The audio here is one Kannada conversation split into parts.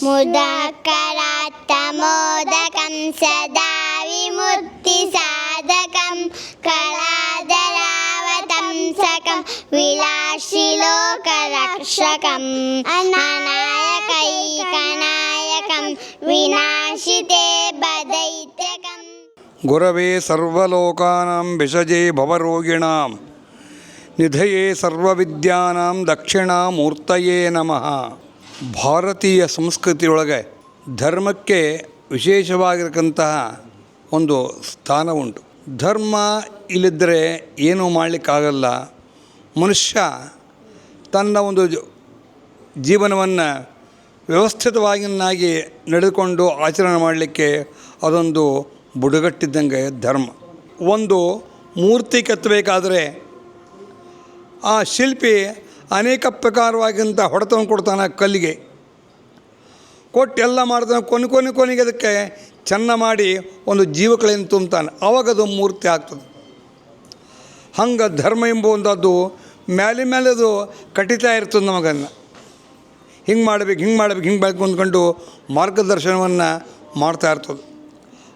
ముదాకరాత్తమోదకం సదా విముక్తి సాధకం కళాధరావతంసకం విలాసిలోకరక్షకం అనాయకైకనాయకం వినాశితే బదైత్యకం గురవే సర్వలోకానాం విషజే భవరోగిణాం నిధయే సర్వవిద్యానాం దక్షిణామూర్తయే నమః ಭಾರತೀಯ ಸಂಸ್ಕೃತಿಯೊಳಗೆ ಧರ್ಮಕ್ಕೆ ವಿಶೇಷವಾಗಿರತಕ್ಕಂತಹ ಒಂದು ಸ್ಥಾನ ಉಂಟು. ಧರ್ಮ ಇಲ್ಲಿದ್ದರೆ ಏನೂ ಮಾಡಲಿಕ್ಕಾಗಲ್ಲ. ಮನುಷ್ಯ ತನ್ನ ಒಂದು ಜೀವನವನ್ನು ವ್ಯವಸ್ಥಿತವಾಗಿನಾಗಿ ನಡೆದುಕೊಂಡು ಆಚರಣೆ ಮಾಡಲಿಕ್ಕೆ ಅದೊಂದು ಬುಡಗಟ್ಟಿದ್ದಂಗೆ ಧರ್ಮ. ಒಂದು ಮೂರ್ತಿ ಕೆತ್ತಬೇಕಾದರೆ ಆ ಶಿಲ್ಪಿ ಅನೇಕ ಪ್ರಕಾರವಾಗಿಂಥ ಹೊಡೆತವನ್ನು ಕೊಡ್ತಾನೆ ಕಲ್ಲಿಗೆ. ಕೊಟ್ಟು ಎಲ್ಲ ಮಾಡ್ತಾನೆ, ಕೊನೆ ಕೊನೆ, ಕೊನೆಗೆ ಅದಕ್ಕೆ ಚೆನ್ನ ಮಾಡಿ ಒಂದು ಜೀವಕಳೆಯನ್ನು ಅವಾಗ ಅದು ಮೂರ್ತಿ ಆಗ್ತದೆ. ಹಂಗೆ ಧರ್ಮ ಎಂಬುವಂಥದ್ದು ಮೇಲೆ ಮೇಲೆ ಅದು ಕಟಿತಾ ಇರ್ತದೆ ನಮಗನ್ನು. ಹಿಂಗೆ ಮಾಡಬೇಕು ಹಿಂಗೆ ಮಾಡಬೇಕು, ಹಿಂಗೆ ಬೇಕು ಅಂದ್ಕೊಂಡು ಮಾರ್ಗದರ್ಶನವನ್ನು ಮಾಡ್ತಾ ಇರ್ತದೆ.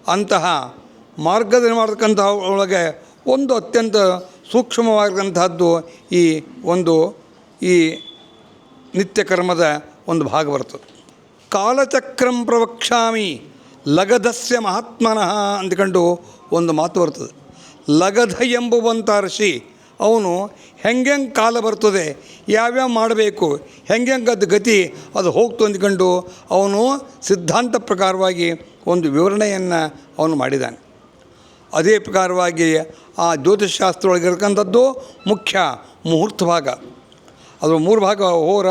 ಅಂತಹ ಮಾರ್ಗದರ್ಶನ ಮಾಡ್ತಕ್ಕಂತಹ ಒಳಗೆ ಒಂದು ಅತ್ಯಂತ ಸೂಕ್ಷ್ಮವಾಗಿರ್ತಕ್ಕಂಥದ್ದು ಈ ಒಂದು ಈ ನಿತ್ಯ ಕರ್ಮದ ಒಂದು ಭಾಗ ಬರ್ತದೆ. ಕಾಲಚಕ್ರಂ ಪ್ರವಕ್ಷಾಮಿ ಲಗಧಸ್ಯ ಮಹಾತ್ಮನಃ ಅಂದ್ಕೊಂಡು ಒಂದು ಮಾತು ಬರ್ತದೆ. ಲಗಧ ಎಂಬುವಂಥ ಋಷಿ, ಅವನು ಹೆಂಗೆ ಕಾಲ ಬರ್ತದೆ, ಯಾವ್ಯಾವ ಮಾಡಬೇಕು ಹೆಂಗೆ ಅದು ಗತಿ ಅದು ಹೋಗ್ತು ಅಂದ್ಕೊಂಡು ಅವನು ಸಿದ್ಧಾಂತ ಪ್ರಕಾರವಾಗಿ ಒಂದು ವಿವರಣೆಯನ್ನು ಅವನು ಮಾಡಿದ್ದಾನೆ. ಅದೇ ಪ್ರಕಾರವಾಗಿ ಆ ಜ್ಯೋತಿಷಾಸ್ತ್ರ ಒಳಗಿರ್ತಕ್ಕಂಥದ್ದು ಮುಖ್ಯ ಮುಹೂರ್ತ ಭಾಗ. ಅದು ಮೂರು ಭಾಗ ಹೋರ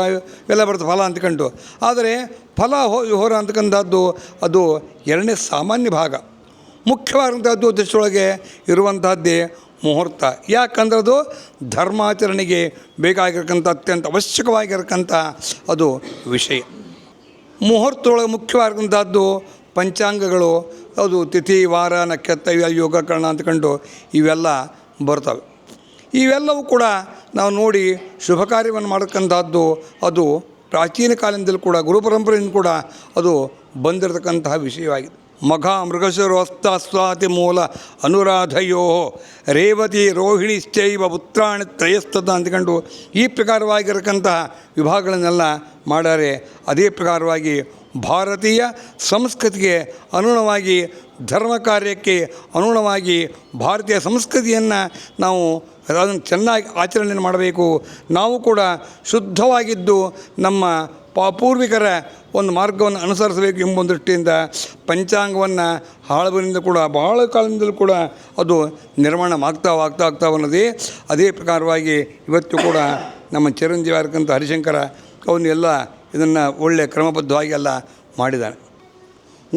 ಎಲ್ಲ ಬರ್ತದೆ, ಫಲ ಅಂತಕಂಡು ಆದರೆ ಫಲ ಹೋ, ಹೋರ ಅಂತಕ್ಕಂಥದ್ದು ಅದು ಎರಡನೇ ಸಾಮಾನ್ಯ ಭಾಗ. ಮುಖ್ಯವಾದಂಥದ್ದು ದೃಷ್ಟಿಯೊಳಗೆ ಇರುವಂತಹದ್ದೇ ಮುಹೂರ್ತ. ಯಾಕಂದ್ರೆ ಅದು ಧರ್ಮಾಚರಣೆಗೆ ಬೇಕಾಗಿರ್ತಕ್ಕಂಥ ಅತ್ಯಂತ ಅವಶ್ಯಕವಾಗಿರಕ್ಕಂಥ ಅದು ವಿಷಯ. ಮುಹೂರ್ತದೊಳಗೆ ಮುಖ್ಯವಾಗಿರ್ತಕ್ಕಂಥದ್ದು ಪಂಚಾಂಗಗಳು, ಅದು ತಿಥಿ, ವಾರ, ನಕ್ಷತ್ರ, ಇವೆಲ್ಲ ಯೋಗಕರಣ ಅಂದ್ಕೊಂಡು ಇವೆಲ್ಲ ಬರ್ತವೆ. ಇವೆಲ್ಲವೂ ಕೂಡ ನಾವು ನೋಡಿ ಶುಭ ಕಾರ್ಯವನ್ನು ಮಾಡತಕ್ಕಂಥದ್ದು ಅದು ಪ್ರಾಚೀನ ಕಾಲದಿಂದಲೂ ಕೂಡ, ಗುರು ಪರಂಪರೆಯಿಂದ ಕೂಡ ಅದು ಬಂದಿರತಕ್ಕಂತಹ ವಿಷಯವಾಗಿದೆ. ಮಘ ಮೃಗಶಿರೋಸ್ತಾಸ್ವಾತಿ ಮೂಲ ಅನುರಾಧಯೋ, ರೇವತಿ ರೋಹಿಣಿಶ್ಚೈವ ಪುತ್ರಾಣಿ ತ್ರಯಸ್ತದ ಅಂದ್ಕೊಂಡು ಈ ಪ್ರಕಾರವಾಗಿರಕ್ಕಂತಹ ವಿಭಾಗಗಳನ್ನೆಲ್ಲ ಮಾಡಾರೆ ಅದೇ ಪ್ರಕಾರವಾಗಿ ಭಾರತೀಯ ಸಂಸ್ಕೃತಿಗೆ ಅನುಗುಣವಾಗಿ ಧರ್ಮ ಕಾರ್ಯಕ್ಕೆ ಅನುಗುಣವಾಗಿ ಭಾರತೀಯ ಸಂಸ್ಕೃತಿಯನ್ನು ನಾವು ಅದನ್ನು ಚೆನ್ನಾಗಿ ಆಚರಣೆ ಮಾಡಬೇಕು. ನಾವು ಕೂಡ ಶುದ್ಧವಾಗಿದ್ದು ನಮ್ಮ ಪಾಪೂರ್ವಿಕರ ಪೂರ್ವಿಕರ ಒಂದು ಮಾರ್ಗವನ್ನು ಅನುಸರಿಸಬೇಕು ಎಂಬ ದೃಷ್ಟಿಯಿಂದ ಪಂಚಾಂಗವನ್ನು ಹಾಳುಬರಿಂದ ಕೂಡ ಬಹಳ ಕಾಲದಿಂದಲೂ ಕೂಡ ಅದು ನಿರ್ಮಾಣ ಆಗ್ತಾ ಆಗ್ತಾ ಆಗ್ತಾ ಬಂದಿದೆ. ಅದೇ ಪ್ರಕಾರವಾಗಿ ಇವತ್ತು ಕೂಡ ನಮ್ಮ ಚಿರಂಜೀವಿ ಆಗಿರ್ತಕ್ಕಂಥ ಹರಿಶಂಕರ ಅವನು ಎಲ್ಲ ಇದನ್ನು ಒಳ್ಳೆಯ ಕ್ರಮಬದ್ಧವಾಗಿ ಎಲ್ಲ ಮಾಡಿದ್ದಾನೆ.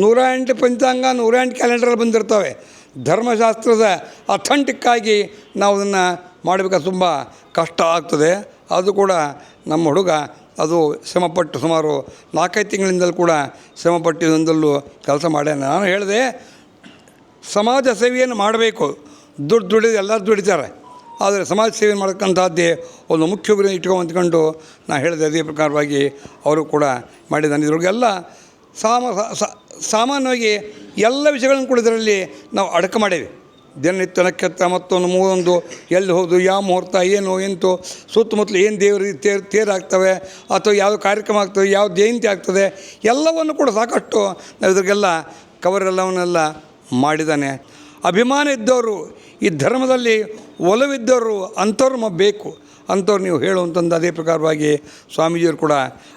ನೂರ ಎಂಟು ಪಂಚಾಂಗ ನೂರ ಎಂಟು ಕ್ಯಾಲೆಂಡರಲ್ಲಿ ಬಂದಿರ್ತವೆ. ಧರ್ಮಶಾಸ್ತ್ರದ ಅಥೆಂಟಿಕ್ಕಾಗಿ ನಾವು ಅದನ್ನು ಮಾಡಬೇಕಾದ್ರೆ ತುಂಬ ಕಷ್ಟ ಆಗ್ತದೆ. ಅದು ಕೂಡ ನಮ್ಮ ಹುಡುಗ ಅದು ಶ್ರಮಪಟ್ಟು ಸುಮಾರು ನಾಲ್ಕೈದು ತಿಂಗಳಿಂದಲೂ ಕೂಡ ಶ್ರಮಪಟ್ಟಿದಂದಲ್ಲೂ ಕೆಲಸ ಮಾಡ್ಯಾನ. ನಾನು ಹೇಳಿದೆ, ಸಮಾಜ ಸೇವೆಯನ್ನು ಮಾಡಬೇಕು. ದುಡ್ಡು ದುಡಿದು ಎಲ್ಲರೂ ದುಡಿತಾರೆ. ಆದರೆ ಸಮಾಜ ಸೇವೆ ಮಾಡಕ್ಕಂಥದ್ದೇ ಒಂದು ಮುಖ್ಯ ಗುರಿ ಇಟ್ಕೊಂಡ್ಕೊಂಡು ನಾನು ಹೇಳಿದೆ ಅದೇ ಪ್ರಕಾರವಾಗಿ ಅವರು ಕೂಡ ಮಾಡಿದ್ದಾನೆ ಇದ್ರೊಳಗೆಲ್ಲ ಸಾಮ ಸಾಮಾನ್ಯವಾಗಿ ಎಲ್ಲ ವಿಷಯಗಳನ್ನು ಕೂಡ ಇದರಲ್ಲಿ ನಾವು ಅಡಕ ಮಾಡೇವಿ. ದಿನನಿತ್ಯ ನಕ್ಷತ್ರ ಮತ್ತೊಂದು, ಮೂವೊಂದು, ಎಲ್ಲಿ ಹೋದು, ಯಾವ ಮುಹೂರ್ತ, ಏನು, ಎಂತು, ಸುತ್ತಮುತ್ತಲು ಏನು ದೇವರು ತೇರು, ತೇರಾಗ್ತವೆ, ಅಥವಾ ಯಾವ ಕಾರ್ಯಕ್ರಮ ಆಗ್ತದೆ, ಯಾವ ಜಯಂತಿ ಆಗ್ತದೆ, ಎಲ್ಲವನ್ನು ಕೂಡ ಸಾಕಷ್ಟು ನಾವು ಕವರ್ ಎಲ್ಲವನ್ನೆಲ್ಲ ಮಾಡಿದ್ದಾನೆ. ಅಭಿಮಾನ ಇದ್ದವರು ಈ ಧರ್ಮದಲ್ಲಿ ಒಲವಿದ್ದವರು ಅಂಥವ್ರು ಬೇಕು. ಅಂಥವ್ರು ನೀವು ಹೇಳುವಂಥದ್ದು ಅದೇ ಪ್ರಕಾರವಾಗಿ ಸ್ವಾಮೀಜಿಯವರು ಕೂಡ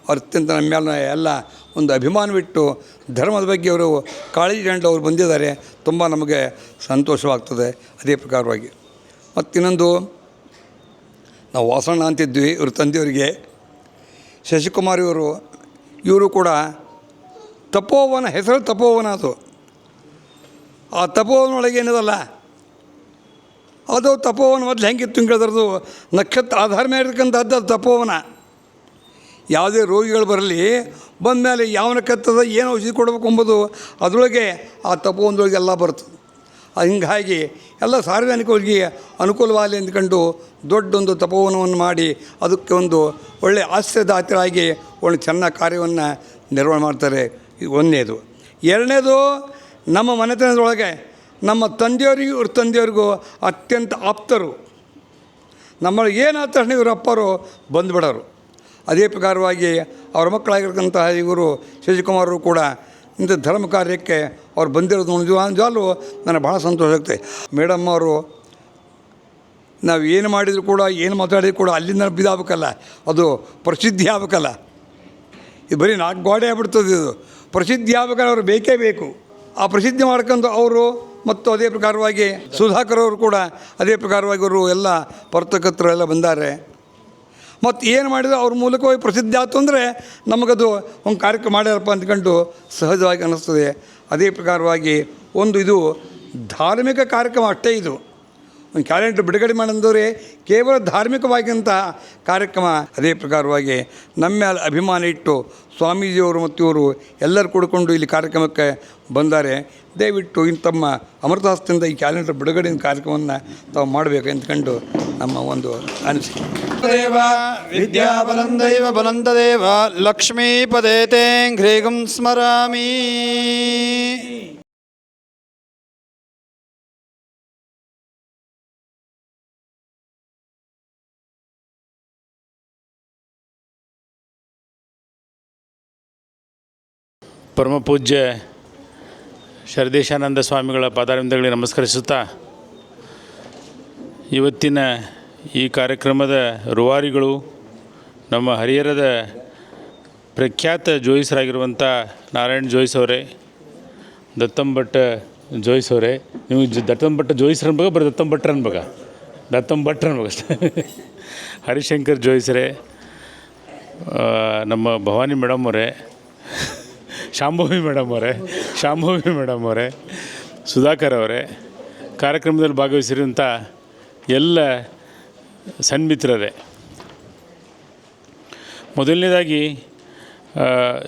ಅವ್ರ ಅತ್ಯಂತ ನಮ್ಮ ಮೇಲೆ ಎಲ್ಲ ಒಂದು ಅಭಿಮಾನವಿಟ್ಟು ಧರ್ಮದ ಬಗ್ಗೆ ಅವರು ಕಾಳಜಿ ಕಂಡು ಅವರು ಬಂದಿದ್ದಾರೆ, ತುಂಬ ನಮಗೆ ಸಂತೋಷವಾಗ್ತದೆ ಅದೇ ಪ್ರಕಾರವಾಗಿ. ಮತ್ತಿನ್ನೊಂದು ನಾವು ವಾಸಣ್ಣ ಅಂತಿದ್ವಿ, ಇವ್ರ ತಂದೆಯವರಿಗೆ. ಶಶಿಕುಮಾರ್ ಇವರು ಇವರು ಕೂಡ ತಪೋವನ, ಹೆಸರು ತಪೋವನ ಅದು. ಆ ತಪೋವನೊಳಗೆ ಏನಿದಲ್ಲ ಅದು ತಪೋವನ ಮೊದಲು ಹೆಂಗಿತ್ತು ಕೇಳಿದ್ರದು ನಕ್ಷತ್ರ ಆಧಾರ ಮೇಲೆ ಇರ್ತಕ್ಕಂಥದ್ದು ಅದು ತಪೋವನ. ಯಾವುದೇ ರೋಗಿಗಳು ಬರಲಿ ಬಂದಮೇಲೆ ಯಾವ ಕತ್ತದ ಏನು ಔಷಧಿ ಕೊಡಬೇಕು ಎಂಬುದು ಅದರೊಳಗೆ ಆ ತಪೋವನದೊಳಗೆ ಎಲ್ಲ ಬರ್ತದೆ. ಹಿಂಗಾಗಿ ಎಲ್ಲ ಸಾರ್ವಜನಿಕರಿಗೆ ಅನುಕೂಲವಾಗಲಿ ಅಂದ್ಕೊಂಡು ದೊಡ್ಡೊಂದು ತಪೋವನವನ್ನು ಮಾಡಿ ಅದಕ್ಕೆ ಒಂದು ಒಳ್ಳೆಯ ಆಶ್ರಯದಾತರಾಗಿ ಒಂದು ಚೆನ್ನಾಗಿ ಕಾರ್ಯವನ್ನು ನಿರ್ವಹಣೆ ಮಾಡ್ತಾರೆ. ಒಂದನೇದು. ಎರಡನೇದು ನಮ್ಮ ಮನೆತನದೊಳಗೆ ನಮ್ಮ ತಂದೆಯವರಿಗೂ, ಇವ್ರ ತಂದೆಯವ್ರಿಗೂ ಅತ್ಯಂತ ಆಪ್ತರು. ನಮ್ಮಲ್ಲಿ ಏನಾದ ತಕ್ಷಣ ಇವರು ಅಪ್ಪರು ಬಂದುಬಿಡೋರು. ಅದೇ ಪ್ರಕಾರವಾಗಿ ಅವ್ರ ಮಕ್ಕಳಾಗಿರ್ತಕ್ಕಂತಹ ಇವರು ಶಶಿಕುಮಾರರು ಕೂಡ ಇಂಥ ಧರ್ಮ ಕಾರ್ಯಕ್ಕೆ ಅವ್ರು ಬಂದಿರೋದು ನಿಜವಾ ನಿಜವಾಗ್ಲೂ ನನಗೆ ಭಾಳ ಸಂತೋಷ ಆಗುತ್ತೆ ಮೇಡಮ್ ಅವರು ನಾವು ಏನು ಮಾಡಿದರೂ ಕೂಡ, ಏನು ಮಾತಾಡಿದ್ರು ಕೂಡ ಅಲ್ಲಿಂದ ಬಿದ್ದಾಗಬೇಕಲ್ಲ ಅದು ಪ್ರಸಿದ್ಧಿ ಆಗಬೇಕಲ್ಲ. ಇದು ಬರೀ ನಾಲ್ಕು ಗೋಡೆ ಆಗ್ಬಿಡ್ತದೆ ಇದು. ಪ್ರಸಿದ್ಧಿ ಆಗ್ಬೇಕಾದ್ರೆ ಅವ್ರು ಬೇಕೇ ಬೇಕು. ಆ ಪ್ರಸಿದ್ಧಿ ಮಾಡ್ಕೊಂಡು ಅವರು ಮತ್ತು ಅದೇ ಪ್ರಕಾರವಾಗಿ ಸುಧಾಕರ್ ಅವರು ಕೂಡ ಅದೇ ಪ್ರಕಾರವಾಗಿ ಅವರು ಎಲ್ಲ ಪರ್ತಕರ್ತರು ಎಲ್ಲ ಬಂದಾರೆ. ಮತ್ತು ಏನು ಮಾಡಿದ್ರು ಅವ್ರ ಮೂಲಕವಾಗಿ ಪ್ರಸಿದ್ಧಿ ಆಯ್ತು ಅಂದರೆ ನಮಗದು ಒಂದು ಕಾರ್ಯಕ್ರಮ ಮಾಡ್ಯಾರಪ್ಪ ಅಂದ್ಕೊಂಡು ಸಹಜವಾಗಿ ಅನ್ನಿಸ್ತದೆ ಅದೇ ಪ್ರಕಾರವಾಗಿ ಒಂದು ಇದು ಧಾರ್ಮಿಕ ಕಾರ್ಯಕ್ರಮ ಅಷ್ಟೇ ಇದು. ಒಂದು ಕ್ಯಾಲೆಂಡರ್ ಬಿಡುಗಡೆ ಮಾಡಿದವರೇ ಕೇವಲ ಧಾರ್ಮಿಕವಾಗಿಂತಹ ಕಾರ್ಯಕ್ರಮ ಅದೇ ಪ್ರಕಾರವಾಗಿ ನಮ್ಮ ಮೇಲೆ ಅಭಿಮಾನ ಇಟ್ಟು ಸ್ವಾಮೀಜಿಯವರು ಮತ್ತು ಇವರು ಎಲ್ಲರೂ ಕೂಡಿಕೊಂಡು ಇಲ್ಲಿ ಕಾರ್ಯಕ್ರಮಕ್ಕೆ ಬಂದರೆ. ದಯವಿಟ್ಟು ಇನ್ನು ತಮ್ಮ ಅಮೃತಹಸ್ತದಿಂದ ಈ ಕ್ಯಾಲೆಂಡರ್ ಬಿಡುಗಡೆ ಕಾರ್ಯಕ್ರಮವನ್ನು ತಾವು ಮಾಡಬೇಕು ಎಂದುಕೊಂಡು ನಮ್ಮ ಒಂದು ಅನಿಸಿಕೆ. ದೇವ ಬಲಂದದೇವ ಲಕ್ಷ್ಮೀ ಲಕ್ಷ್ಮೀಪದೇ ತೇ ಸ್ಮರಾಮಿ. ಪರಮ ಪೂಜ್ಯ ಶರದೇಶಾನಂದ ಸ್ವಾಮಿಗಳ ಪಾದಾರವಿಂದಗಳಿಗೆ ನಮಸ್ಕರಿಸುತ್ತಾ, ಇವತ್ತಿನ ಈ ಕಾರ್ಯಕ್ರಮದ ರೂವಾರಿಗಳು ನಮ್ಮ ಹರಿಹರದ ಪ್ರಖ್ಯಾತ ಜೋಯಿಸರಾಗಿರುವಂಥ ನಾರಾಯಣ್ ಜೋಯಿಸ್ ಅವರೇ ದತ್ತಂಭಟ್ಟ ಜೋಯಿಸ್ ಅವರೇ. ನೀವು ಜ ದತ್ತಂಭಟ್ಟ ಜೋಯಿಸ್ರ ಅನ್ಬೇಕ ಬರೀ ದತ್ತಂಭಟ್ರ ಅನ್ಬೇಕ ದತ್ತಂಭಟ್ರ ಅನ್ಬೇಕ ಹರಿಶಂಕರ್ ಜೋಯಿಸ್ರೇ ನಮ್ಮ ಭವಾನಿ ಮೇಡಮ್ ಅವರೇ ಶಾಂಭವಿ ಮೇಡಮ್ ಅವರೇ, ಶಾಂಭವಿ ಮೇಡಮ್ ಅವರೇ, ಸುಧಾಕರ್ ಅವರೇ, ಕಾರ್ಯಕ್ರಮದಲ್ಲಿ ಭಾಗವಹಿಸಿರುವಂಥ ಎಲ್ಲ ಸನ್ಮಿತ್ರರೇ. ಮೊದಲನೇದಾಗಿ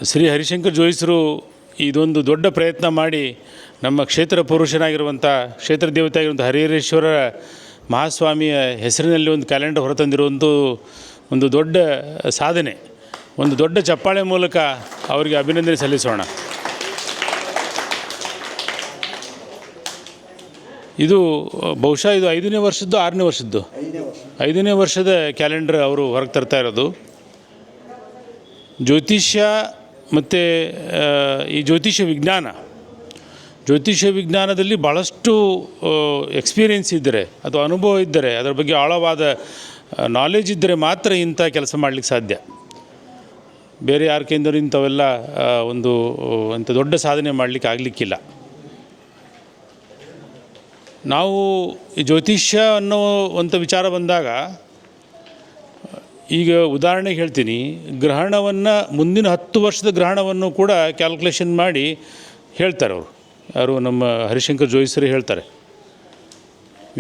ಶ್ರೀ ಹರಿಶಂಕರ್ ಜೋಯಿಸರು ಇದೊಂದು ದೊಡ್ಡ ಪ್ರಯತ್ನ ಮಾಡಿ ನಮ್ಮ ಕ್ಷೇತ್ರ ಪುರುಷನಾಗಿರುವಂಥ ಕ್ಷೇತ್ರ ದೇವತೆ ಆಗಿರುವಂಥ ಹರಿಹರೇಶ್ವರ ಮಹಾಸ್ವಾಮಿಯ ಹೆಸರಿನಲ್ಲಿ ಒಂದು ಕ್ಯಾಲೆಂಡರ್ ಹೊರತಂದಿರುವಂಥ ಒಂದು ದೊಡ್ಡ ಸಾಧನೆ, ಒಂದು ದೊಡ್ಡ ಚಪ್ಪಾಳೆ ಮೂಲಕ ಅವರಿಗೆ ಅಭಿನಂದನೆ ಸಲ್ಲಿಸೋಣ. ಇದು, ಬಹುಶಃ ಇದು ಐದನೇ ವರ್ಷದ್ದು, ಆರನೇ ವರ್ಷದ್ದು? ಐದನೇ ವರ್ಷದ ಕ್ಯಾಲೆಂಡರ್ ಅವರು ಹೊರಗೆ ತರ್ತಾ ಇರೋದು. ಜ್ಯೋತಿಷ್ಯ ಮತ್ತು ಈ ಜ್ಯೋತಿಷ್ಯ ವಿಜ್ಞಾನ. ಜ್ಯೋತಿಷ್ಯ ವಿಜ್ಞಾನದಲ್ಲಿ ಭಾಳಷ್ಟು ಎಕ್ಸ್ಪೀರಿಯೆನ್ಸ್ ಇದ್ದರೆ, ಅಥವಾ ಅನುಭವ ಇದ್ದರೆ, ಅದರ ಬಗ್ಗೆ ಆಳವಾದ ನಾಲೆಜ್ ಇದ್ದರೆ ಮಾತ್ರ ಇಂಥ ಕೆಲಸ ಮಾಡಲಿಕ್ಕೆ ಸಾಧ್ಯ. ಬೇರೆ ಯಾರ ಕೇಂದ್ರ ಇಂಥವೆಲ್ಲ ಒಂದು ಅಂತ ದೊಡ್ಡ ಸಾಧನೆ ಮಾಡಲಿಕ್ಕೆ ಆಗಲಿಕ್ಕಿಲ್ಲ. ನಾವು ಈ ಜ್ಯೋತಿಷ್ಯ ಅನ್ನೋ ಅಂಥ ವಿಚಾರ ಬಂದಾಗ, ಈಗ ಉದಾಹರಣೆಗೆ ಹೇಳ್ತೀನಿ, ಗ್ರಹಣವನ್ನು ಮುಂದಿನ ಹತ್ತು ವರ್ಷದ ಗ್ರಹಣವನ್ನು ಕೂಡ ಕ್ಯಾಲ್ಕುಲೇಷನ್ ಮಾಡಿ ಹೇಳ್ತಾರೆ ಅವರು. ಯಾರು ನಮ್ಮ ಹರಿಶಂಕರ್ ಜೋಯಿಸರು ಹೇಳ್ತಾರೆ.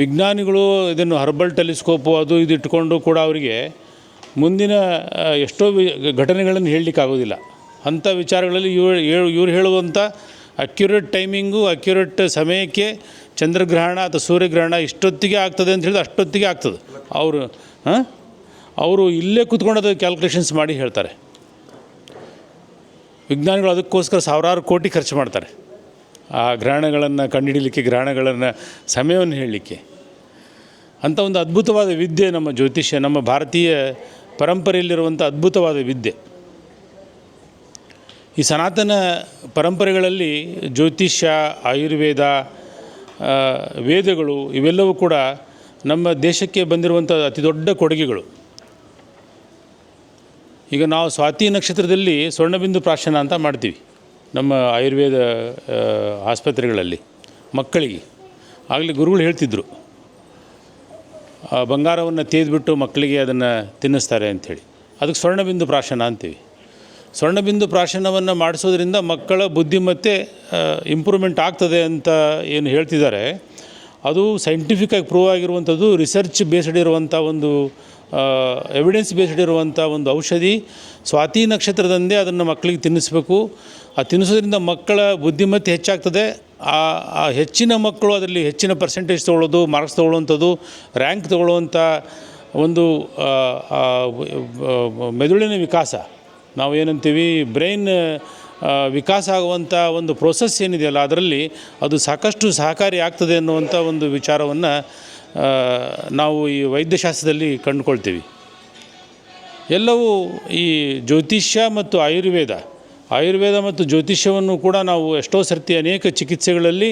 ವಿಜ್ಞಾನಿಗಳು ಇದನ್ನು ಹರ್ಬಲ್ ಟೆಲಿಸ್ಕೋಪು ಅದು ಇದು ಇಟ್ಕೊಂಡು ಕೂಡ ಅವರಿಗೆ ಮುಂದಿನ ಎಷ್ಟೋ ವಿ- ಘಟನೆಗಳನ್ನು ಹೇಳಲಿಕ್ಕೆ ಆಗೋದಿಲ್ಲ ಅಂಥ ವಿಚಾರಗಳಲ್ಲಿ ಇವರು ಇವ್ರು ಹೇಳುವಂಥ ಅಕ್ಯುರೇಟ್ ಟೈಮಿಂಗು, ಅಕ್ಯುರೇಟ್ ಸಮಯಕ್ಕೆ ಚಂದ್ರಗ್ರಹಣ ಅಥವಾ ಸೂರ್ಯಗ್ರಹಣ ಇಷ್ಟೊತ್ತಿಗೆ ಆಗ್ತದೆ ಅಂತ ಹೇಳಿದ್ರೆ ಅಷ್ಟೊತ್ತಿಗೆ ಆಗ್ತದೆ. ಅವರು ಅವರು ಇಲ್ಲೇ ಕೂತ್ಕೊಂಡು ಅದು ಕ್ಯಾಲ್ಕುಲೇಷನ್ಸ್ ಮಾಡಿ ಹೇಳ್ತಾರೆ. ವಿಜ್ಞಾನಿಗಳು ಅದಕ್ಕೋಸ್ಕರ ಸಾವಿರಾರು ಕೋಟಿ ಖರ್ಚು ಮಾಡ್ತಾರೆ. ಆ ಗ್ರಹಣಗಳನ್ನು ಕಂಡುಹಿಡಲಿಕ್ಕೆ, ಗ್ರಹಣಗಳನ್ನು, ಸಮಯವನ್ನು ಹೇಳಲಿಕ್ಕೆ. ಅಂಥ ಒಂದು ಅದ್ಭುತವಾದ ವಿದ್ಯೆ ನಮ್ಮ ಜ್ಯೋತಿಷ್ಯ, ನಮ್ಮ ಭಾರತೀಯ ಪರಂಪರೆಯಲ್ಲಿರುವಂಥ ಅದ್ಭುತವಾದ ವಿದ್ಯೆ. ಈ ಸನಾತನ ಪರಂಪರೆಗಳಲ್ಲಿ ಜ್ಯೋತಿಷ್ಯ, ಆಯುರ್ವೇದ ವೇದಗಳು ಇವೆಲ್ಲವೂ ಕೂಡ ನಮ್ಮ ದೇಶಕ್ಕೆ ಬಂದಿರುವಂಥ ಅತಿ ದೊಡ್ಡ ಕೊಡುಗೆಗಳು. ಈಗ ನಾವು ಸ್ವಾತಿ ನಕ್ಷತ್ರದಲ್ಲಿ ಸ್ವರ್ಣಬಿಂದು ಪ್ರಾಶನ ಅಂತ ಮಾಡ್ತೀವಿ. ನಮ್ಮ ಆಯುರ್ವೇದ ಆಸ್ಪತ್ರೆಗಳಲ್ಲಿ ಮಕ್ಕಳಿಗೆ. ಆಗಲಿ ಗುರುಗಳು ಹೇಳ್ತಿದ್ರು. ಬಂಗಾರವನ್ನು ತೆಗೆದುಬಿಟ್ಟು ಮಕ್ಕಳಿಗೆ ಅದನ್ನು ತಿನ್ನಿಸ್ತಾರೆ ಅಂಥೇಳಿ. ಅದಕ್ಕೆ ಸ್ವರ್ಣಬಿಂದು ಪ್ರಾಶನ ಅಂತೀವಿ. ಸ್ವರ್ಣಬಿಂದು ಪ್ರಾಶನವನ್ನು ಮಾಡಿಸೋದ್ರಿಂದ ಮಕ್ಕಳ ಬುದ್ಧಿಮತ್ತೆ ಇಂಪ್ರೂವ್ಮೆಂಟ್ ಆಗ್ತದೆ ಅಂತ ಏನು ಹೇಳ್ತಿದ್ದಾರೆ. ಅದು ಸೈಂಟಿಫಿಕ್ಕಾಗಿ ಪ್ರೂವ್ ಆಗಿರುವಂಥದ್ದು ರಿಸರ್ಚ್ ಬೇಸ್ಡ್ ಇರುವಂಥ ಒಂದು ಎವಿಡೆನ್ಸ್ ಬೇಸ್ಡ್ ಇರುವಂಥ ಒಂದು ಔಷಧಿ. ಸ್ವಾತಿ ನಕ್ಷತ್ರದಂದೇ ಅದನ್ನು ಮಕ್ಕಳಿಗೆ ತಿನ್ನಿಸ್ಬೇಕು. ಆ ತಿನ್ನಿಸೋದ್ರಿಂದ ಮಕ್ಕಳ ಬುದ್ಧಿಮತ್ತೆ ಹೆಚ್ಚಾಗ್ತದೆ. ಆ ಹೆಚ್ಚಿನ ಮಕ್ಕಳು ಅದರಲ್ಲಿ ಹೆಚ್ಚಿನ ಪರ್ಸೆಂಟೇಜ್ ತೊಗೊಳ್ಳೋದು ಮಾರ್ಕ್ಸ್ ತೊಗೊಳ್ಳುವಂಥದ್ದು ರ್ಯಾಂಕ್ ತೊಗೊಳ್ಳುವಂಥ ಒಂದು ಮೆದುಳಿನ ವಿಕಾಸ. ನಾವು ಏನಂತೀವಿ ಬ್ರೈನ್ ವಿಕಾಸ ಆಗುವಂಥ ಒಂದು ಪ್ರೋಸೆಸ್ ಏನಿದೆಯಲ್ಲ, ಅದರಲ್ಲಿ ಅದು ಸಾಕಷ್ಟು ಸಹಕಾರಿ ಆಗ್ತದೆ ಅನ್ನುವಂಥ ಒಂದು ವಿಚಾರವನ್ನು ನಾವು ಈ ವೈದ್ಯಶಾಸ್ತ್ರದಲ್ಲಿ ಕಂಡುಕೊಳ್ತೀವಿ. ಎಲ್ಲವೂ ಈ ಜ್ಯೋತಿಷ್ಯ ಮತ್ತು ಆಯುರ್ವೇದ ಆಯುರ್ವೇದ ಮತ್ತು ಜ್ಯೋತಿಷ್ಯವನ್ನು ಕೂಡ ನಾವು ಎಷ್ಟೋ ಸರ್ತಿ ಅನೇಕ ಚಿಕಿತ್ಸೆಗಳಲ್ಲಿ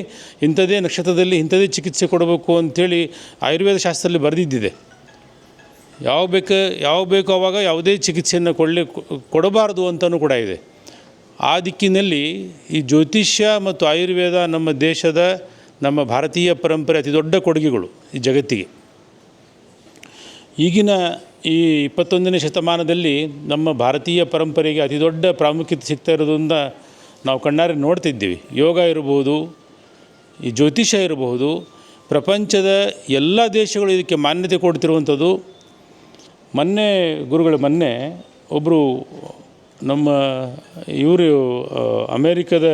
ಇಂಥದೇ ನಕ್ಷತ್ರದಲ್ಲಿ ಇಂಥದೇ ಚಿಕಿತ್ಸೆ ಕೊಡಬೇಕು ಅಂಥೇಳಿ ಆಯುರ್ವೇದ ಶಾಸ್ತ್ರದಲ್ಲಿ ಬರೆದಿದ್ದಿದೆ. ಯಾವ ಬೇಕು ಯಾವ ಬೇಕು ಅವಾಗ ಯಾವುದೇ ಚಿಕಿತ್ಸೆಯನ್ನು ಕೊಡಲಿ, ಕೊಡಬಾರ್ದು ಅಂತಲೂ ಕೂಡ ಇದೆ. ಆ ದಿಕ್ಕಿನಲ್ಲಿ ಈ ಜ್ಯೋತಿಷ್ಯ ಮತ್ತು ಆಯುರ್ವೇದ ನಮ್ಮ ದೇಶದ ನಮ್ಮ ಭಾರತೀಯ ಪರಂಪರೆ ಅತಿ ದೊಡ್ಡ ಕೊಡುಗೆಗಳು ಈ ಜಗತ್ತಿಗೆ. ಈಗಿನ ಈ ಇಪ್ಪತ್ತೊಂದನೇ ಶತಮಾನದಲ್ಲಿ ನಮ್ಮ ಭಾರತೀಯ ಪರಂಪರೆಗೆ ಅತಿ ದೊಡ್ಡ ಪ್ರಾಮುಖ್ಯತೆ ಸಿಗ್ತಾ ಇರೋದ್ರಿಂದ ನಾವು ಕಣ್ಣಾರೆ ನೋಡ್ತಿದ್ದೀವಿ. ಯೋಗ ಇರಬಹುದು ಈ ಜ್ಯೋತಿಷ್ಯ ಇರಬಹುದು ಪ್ರಪಂಚದ ಎಲ್ಲ ದೇಶಗಳು ಇದಕ್ಕೆ ಮಾನ್ಯತೆ ಕೊಡ್ತಿರುವಂಥದ್ದು. ಮೊನ್ನೆ ಗುರುಗಳು, ಮೊನ್ನೆ ಒಬ್ಬರು ನಮ್ಮ ಇವರು ಅಮೇರಿಕದ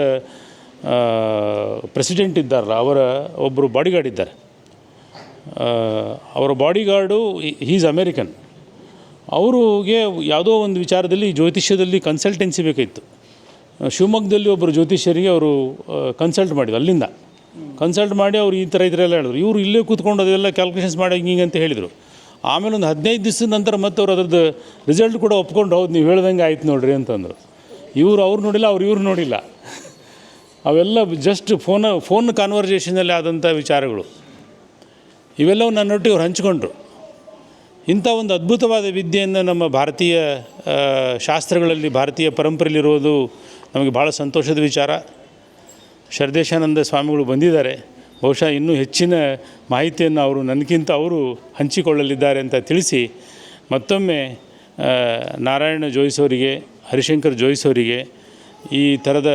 ಪ್ರೆಸಿಡೆಂಟ್ ಇದ್ದಾರಲ್ಲ, ಅವರ ಒಬ್ಬರು ಬಾಡಿಗಾರ್ಡ್ ಇದ್ದಾರೆ. ಅವರ ಬಾಡಿಗಾರ್ಡು ಈಸ್ ಅಮೇರಿಕನ್. ಅವ್ರಿಗೆ ಯಾವುದೋ ಒಂದು ವಿಚಾರದಲ್ಲಿ ಜ್ಯೋತಿಷ್ಯದಲ್ಲಿ ಕನ್ಸಲ್ಟೆನ್ಸಿ ಬೇಕಾಯಿತು ಶಿವಮೊಗ್ಗದಲ್ಲಿ ಒಬ್ಬರು ಜ್ಯೋತಿಷ್ಯರಿಗೆ ಅವರು ಕನ್ಸಲ್ಟ್ ಮಾಡಿದ್ರು ಅಲ್ಲಿಂದ. ಕನ್ಸಲ್ಟ್ ಮಾಡಿ ಅವರು ಈ ಥರ ಇದ್ರೆಲ್ಲ ಹೇಳಿದ್ರು. ಇವರು ಇಲ್ಲೇ ಕೂತ್ಕೊಂಡು ಅದೆಲ್ಲ ಕ್ಯಾಲ್ಕುಲೇಷನ್ಸ್ ಮಾಡಿ ಹಿಂಗೆ ಅಂತ ಹೇಳಿದರು. ಆಮೇಲೆ ಒಂದು ಹದಿನೈದು ದಿವಸದ ನಂತರ ಮತ್ತೆ ಅವ್ರು ಅದ್ರದ್ದು ರಿಸಲ್ಟ್ ಕೂಡ ಒಪ್ಕೊಂಡು, ಹೌದು ನೀವು ಹೇಳ್ದಂಗೆ ಆಯ್ತು ನೋಡ್ರಿ ಅಂತಂದರು. ಇವರು ಅವ್ರು ನೋಡಿಲ್ಲ, ಅವ್ರು ಇವ್ರು ನೋಡಿಲ್ಲ. ಅವೆಲ್ಲ ಜಸ್ಟ್ ಫೋನ ಫೋನ್ ಕಾನ್ವರ್ಜೇಷನಲ್ಲಿ ಆದಂಥ ವಿಚಾರಗಳು. ಇವೆಲ್ಲವೂ ನನ್ನೊಟ್ಟಿಗೆ ಅವ್ರು ಹಂಚಿಕೊಂಡ್ರು. ಇಂಥ ಒಂದು ಅದ್ಭುತವಾದ ವಿದ್ಯೆಯನ್ನು ನಮ್ಮ ಭಾರತೀಯ ಶಾಸ್ತ್ರಗಳಲ್ಲಿ, ಭಾರತೀಯ ಪರಂಪರೆಯಲ್ಲಿರೋದು ನಮಗೆ ಭಾಳ ಸಂತೋಷದ ವಿಚಾರ. ಶರದೇಶಾನಂದ ಸ್ವಾಮಿಗಳು ಬಂದಿದ್ದಾರೆ. ಬಹುಶಃ ಇನ್ನೂ ಹೆಚ್ಚಿನ ಮಾಹಿತಿಯನ್ನು ಅವರು, ನನಗಿಂತ ಅವರು ಹಂಚಿಕೊಳ್ಳಲಿದ್ದಾರೆ ಅಂತ ತಿಳಿಸಿ, ಮತ್ತೊಮ್ಮೆ ನಾರಾಯಣ ಜೋಯಿಸ್ ಅವರಿಗೆ, ಹರಿಶಂಕರ್ ಜೋಯಿಸ್ ಅವರಿಗೆ ಈ ಥರದ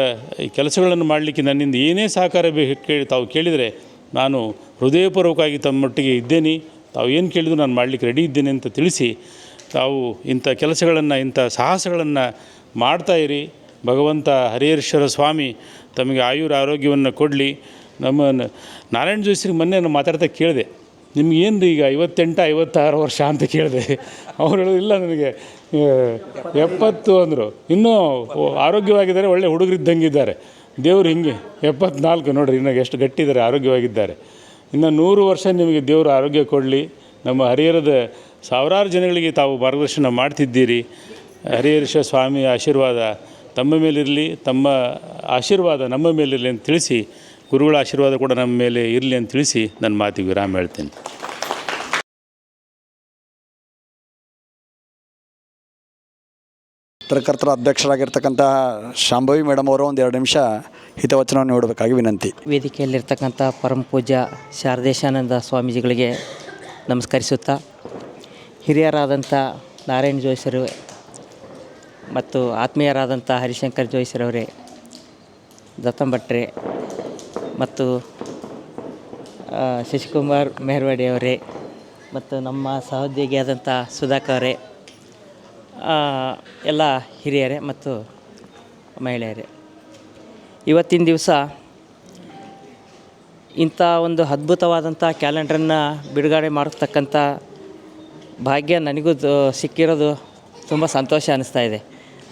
ಕೆಲಸಗಳನ್ನು ಮಾಡಲಿಕ್ಕೆ ನನ್ನಿಂದ ಏನೇ ಸಹಕಾರ ಬೇಕು ಕೇಳಿ, ತಾವು ಕೇಳಿದರೆ ನಾನು ಹೃದಯಪೂರ್ವಕವಾಗಿ ತಮ್ಮೊಟ್ಟಿಗೆ ಇದ್ದೇನೆ. ತಾವು ಏನು ಕೇಳಿದ್ರು ನಾನು ಮಾಡಲಿಕ್ಕೆ ರೆಡಿ ಇದ್ದೇನೆ ಅಂತ ತಿಳಿಸಿ, ತಾವು ಇಂಥ ಕೆಲಸಗಳನ್ನು, ಇಂಥ ಸಾಹಸಗಳನ್ನು ಮಾಡ್ತಾ ಇರಿ. ಭಗವಂತ ಹರಿಹರೇಶ್ವರ ಸ್ವಾಮಿ ತಮಗೆ ಆಯುರ ಆರೋಗ್ಯವನ್ನು ಕೊಡಲಿ. ನಮ್ಮ ನಾರಾಯಣ ಜೋಯಿಸ್ರಿಗೆ ಮೊನ್ನೆ ನಾನು ಮಾತಾಡ್ತಾ ಕೇಳಿದೆ. ನಿಮ್ಗೆ ಏನು ಈಗ ಐವತ್ತೆಂಟು, ಐವತ್ತಾರು ವರ್ಷ ಅಂತ ಕೇಳಿದೆ. ಅವ್ರು ಹೇಳೋದು ಇಲ್ಲ ನನಗೆ ಎಪ್ಪತ್ತು ಅಂದರು. ಇನ್ನೂ ಆರೋಗ್ಯವಾಗಿದ್ದಾರೆ, ಒಳ್ಳೆ ಹುಡುಗರಿದ್ದಂಗಿದ್ದಾರೆ ದೇವರು ಹಿಂಗೆ ಎಪ್ಪತ್ನಾಲ್ಕು ನೋಡಿರಿ ಇನ್ನಾಗ ಎಷ್ಟು ಗಟ್ಟಿದ್ದಾರೆ, ಆರೋಗ್ಯವಾಗಿದ್ದಾರೆ. ಇನ್ನು ನೂರು ವರ್ಷ ನಿಮಗೆ ದೇವರ ಆರೋಗ್ಯ ಕೊಡಲಿ. ನಮ್ಮ ಹರಿಹರದ ಸಾವಿರಾರು ಜನಗಳಿಗೆ ತಾವು ಮಾರ್ಗದರ್ಶನ ಮಾಡ್ತಿದ್ದೀರಿ. ಹರಿಹರೇಶ್ವರ ಸ್ವಾಮಿಯ ಆಶೀರ್ವಾದ ತಮ್ಮ ಮೇಲಿರಲಿ, ತಮ್ಮ ಆಶೀರ್ವಾದ ನಮ್ಮ ಮೇಲಿರಲಿ ಅಂತ ತಿಳಿಸಿ, ಗುರುಗಳ ಆಶೀರ್ವಾದ ಕೂಡ ನಮ್ಮ ಮೇಲೆ ಇರಲಿ ಅಂತ ತಿಳಿಸಿ ನನ್ನ ಮಾತಿಗೆ ವಿರಾಮ ಹೇಳ್ತೀನಿ. ಪತ್ರಕರ್ತರ ಅಧ್ಯಕ್ಷರಾಗಿರ್ತಕ್ಕಂತಹ ಶಾಂಭವಿ ಮೇಡಮ್ ಅವರು ಒಂದು ಎರಡು ನಿಮಿಷ ಹಿತವಚನವನ್ನು ನೋಡಬೇಕಾಗಿ ವಿನಂತಿ. ವೇದಿಕೆಯಲ್ಲಿರ್ತಕ್ಕಂಥ ಪರಮ ಪೂಜ್ಯ ಶಾರದೇಶಾನಂದ ಸ್ವಾಮೀಜಿಗಳಿಗೆ ನಮಸ್ಕರಿಸುತ್ತಾ ಹಿರಿಯರಾದಂಥ ನಾರಾಯಣ ಜೋಯಿಸರು ಮತ್ತು ಆತ್ಮೀಯರಾದಂಥ ಹರಿಶಂಕರ್ ಜೋಯಿಸರವರೇ ದತ್ತಂಭಟ್ರೆ ಮತ್ತು ಆ, ಶಶಿಕುಮಾರ್ ಮೆಹರ್ವಾಡಿ ಅವರೇ ಮತ್ತು ನಮ್ಮ ಸಹೋದ್ಯೋಗಿಯಾದಂಥ ಸುಧಾಕರ್ ಅವರೇ ಎಲ್ಲ ಹಿರಿಯರೇ ಮತ್ತು ಮಹಿಳೆಯರೇ. ಇವತ್ತಿನ ದಿವಸ ಇಂಥ ಒಂದು ಅದ್ಭುತವಾದಂಥ ಕ್ಯಾಲೆಂಡ್ರನ್ನು ಬಿಡುಗಡೆ ಮಾಡತಕ್ಕಂಥ ಭಾಗ್ಯ ನನಗೂ ಸಿಕ್ಕಿರೋದು ತುಂಬ ಸಂತೋಷ ಅನ್ನಿಸ್ತಾ ಇದೆ.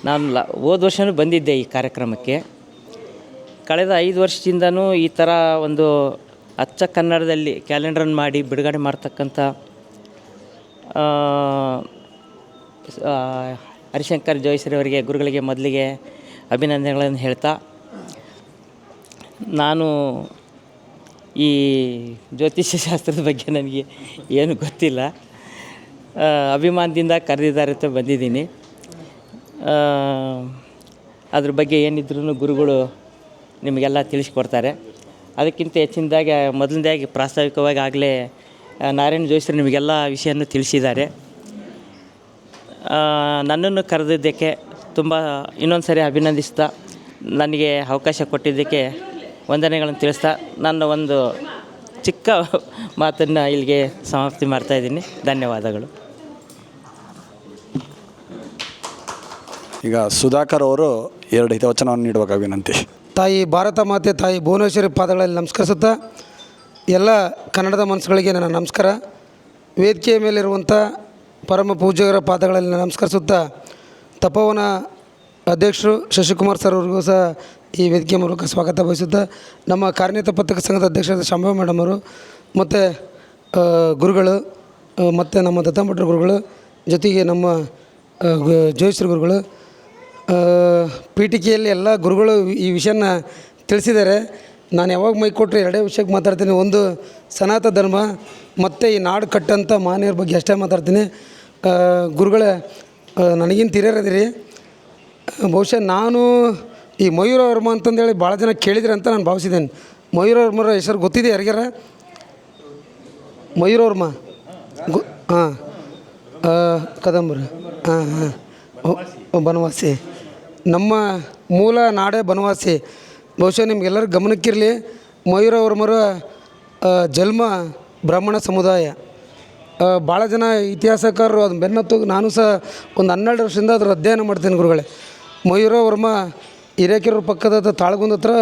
ನಾನು ಲ, ಹೋದ ವರ್ಷವೂ ಬಂದಿದ್ದೆ ಈ ಕಾರ್ಯಕ್ರಮಕ್ಕೆ. ಕಳೆದ ಐದು ವರ್ಷದಿಂದನೂ ಈ ಥರ ಒಂದು ಅಚ್ಚ ಕನ್ನಡದಲ್ಲಿ ಕ್ಯಾಲೆಂಡ್ರನ್ನು ಮಾಡಿ ಬಿಡುಗಡೆ ಮಾಡ್ತಕ್ಕಂಥ ಹರಿಶಂಕರ್ ಜೋಯಿಸರಿ ಅವರಿಗೆ, ಗುರುಗಳಿಗೆ ಮೊದಲಿಗೆ ಅಭಿನಂದನೆಗಳನ್ನು ಹೇಳ್ತಾ ನಾನು ಈ ಜ್ಯೋತಿಷ್ಯ ಶಾಸ್ತ್ರದ ಬಗ್ಗೆ ನನಗೆ ಏನು ಗೊತ್ತಿಲ್ಲ. ಅಭಿಮಾನದಿಂದ ಕರೆದಿದ್ದಾರೆ ಅಂತ ಬಂದಿದ್ದೀನಿ. ಅದ್ರ ಬಗ್ಗೆ ಏನಿದ್ರೂ ಗುರುಗಳು ನಿಮಗೆಲ್ಲ ತಿಳಿಸ್ಕೊಡ್ತಾರೆ. ಅದಕ್ಕಿಂತ ಹೆಚ್ಚಿನದಾಗಿ ಮೊದಲನೇದಾಗಿ ಪ್ರಾಸ್ತಾವಿಕವಾಗಿ ಆಗಲೇ ನಾರಾಯಣ ಜೋಯಿಸ್ರು ನಿಮಗೆಲ್ಲ ವಿಷಯನೂ ತಿಳಿಸಿದ್ದಾರೆ. ನನ್ನನ್ನು ಕರೆದಿದ್ದಕ್ಕೆ ತುಂಬ ಇನ್ನೊಂದು ಸರಿ ಅಭಿನಂದಿಸ್ತಾ, ನನಗೆ ಅವಕಾಶ ಕೊಟ್ಟಿದ್ದಕ್ಕೆ ವಂದನೆಗಳನ್ನು ತಿಳಿಸ್ತಾ ನನ್ನ ಒಂದು ಚಿಕ್ಕ ಮಾತನ್ನು ಇಲ್ಲಿಗೆ ಸಮಾಪ್ತಿ ಮಾಡ್ತಾಯಿದ್ದೀನಿ ಧನ್ಯವಾದಗಳು. ಈಗ ಸುಧಾಕರ್ ಅವರು ಎರಡು ಹಿತವಚನವನ್ನು ನೀಡುವಾಗ ವಿನಂತಿ ತಾಯಿ ಭಾರತ ಮಾತೆ ತಾಯಿ ಭುವನೇಶ್ವರಿ ಪಾದಗಳಲ್ಲಿ ನಮಸ್ಕರಿಸುತ್ತಾ ಎಲ್ಲ ಕನ್ನಡದ ಮನಸ್ಸುಗಳಿಗೆ ನನ್ನ ನಮಸ್ಕಾರ. ವೇದಿಕೆಯ ಮೇಲಿರುವಂಥ ಪರಮ ಪೂಜ್ಯರ ಪಾದಗಳಲ್ಲಿ ನಾನು ನಮಸ್ಕರಿಸುತ್ತಾ ತಪೋವನ ಅಧ್ಯಕ್ಷರು ಶಶಿಕುಮಾರ್ ಸರ್ ಅವ್ರಿಗೂ ಸಹ ಈ ವೇದಿಕೆ ಮೂಲಕ ಸ್ವಾಗತ ಬಯಸುತ್ತಾ ನಮ್ಮ ಕಾರ್ಯನಿರತ ಪತ್ರಕ ಸಂಘದ ಅಧ್ಯಕ್ಷರಾದ ಶಾಂಭವಿ ಮೇಡಮ್ ಅವರು, ಮತ್ತು ಗುರುಗಳು ಮತ್ತು ನಮ್ಮ ದತ್ತಮಠ ಗುರುಗಳು, ಜೊತೆಗೆ ನಮ್ಮ ಜೋಯಿಸ್ರ ಗುರುಗಳು ಪೀಠಿಕೆಯಲ್ಲಿ ಎಲ್ಲ ಗುರುಗಳು ಈ ವಿಷಯನ ತಿಳಿಸಿದ್ದಾರೆ. ನಾನು ಯಾವಾಗ ಮೈ ಕೊಟ್ಟರೆ ಎರಡೇ ವಿಷಯಕ್ಕೆ ಮಾತಾಡ್ತೀನಿ. ಒಂದು ಸನಾತನ ಧರ್ಮ, ಮತ್ತು ಈ ನಾಡು ಕಟ್ಟಂಥ ಮಾನ್ಯರ ಬಗ್ಗೆ ಅಷ್ಟೇ ಮಾತಾಡ್ತೀನಿ. ಗುರುಗಳೇ ನನಗಿಂತ ಹಿರಿಯರದಿರಿ ಬಹುಶಃ ನಾನು ಈ ಮಯೂರ ವರ್ಮ ಅಂತಂದೇಳಿ ಭಾಳ ಜನ ಕೇಳಿದ್ರಿ ಅಂತ ನಾನು ಭಾವಿಸಿದ್ದೇನೆ. ಮಯೂರ ವರ್ಮರ ಹೆಸರು ಗೊತ್ತಿದೆ ಯಾರಿಗಾರ ಮಯೂರ ವರ್ಮ. ಗು ಹಾಂ. ಕದಂಬರು. ಹಾಂ ಹಾಂ. ಬನವಾಸಿ. ನಮ್ಮ ಮೂಲ ನಾಡೇ ಬನವಾಸಿ. ಬಹುಶಃ ನಿಮಗೆಲ್ಲರ ಗಮನಕ್ಕಿರಲಿ, ಮಯೂರ ವರ್ಮರ ಜನ್ಮ ಬ್ರಾಹ್ಮಣ ಸಮುದಾಯ. ಭಾಳ ಜನ ಇತಿಹಾಸಕಾರರು ಅದನ್ನ ಬೆನ್ನತ್ತು, ನಾನು ಸಹ ಒಂದು ಹನ್ನೆರಡು ವರ್ಷದಿಂದ ಅದರ ಅಧ್ಯಯನ ಮಾಡ್ತೇನೆ ಗುರುಗಳೇ. ಮಯೂರ ವರ್ಮ ಹಿರೇಕೆರೂರು ಪಕ್ಕದ ತಾಳಗುಂದ ಹತ್ರ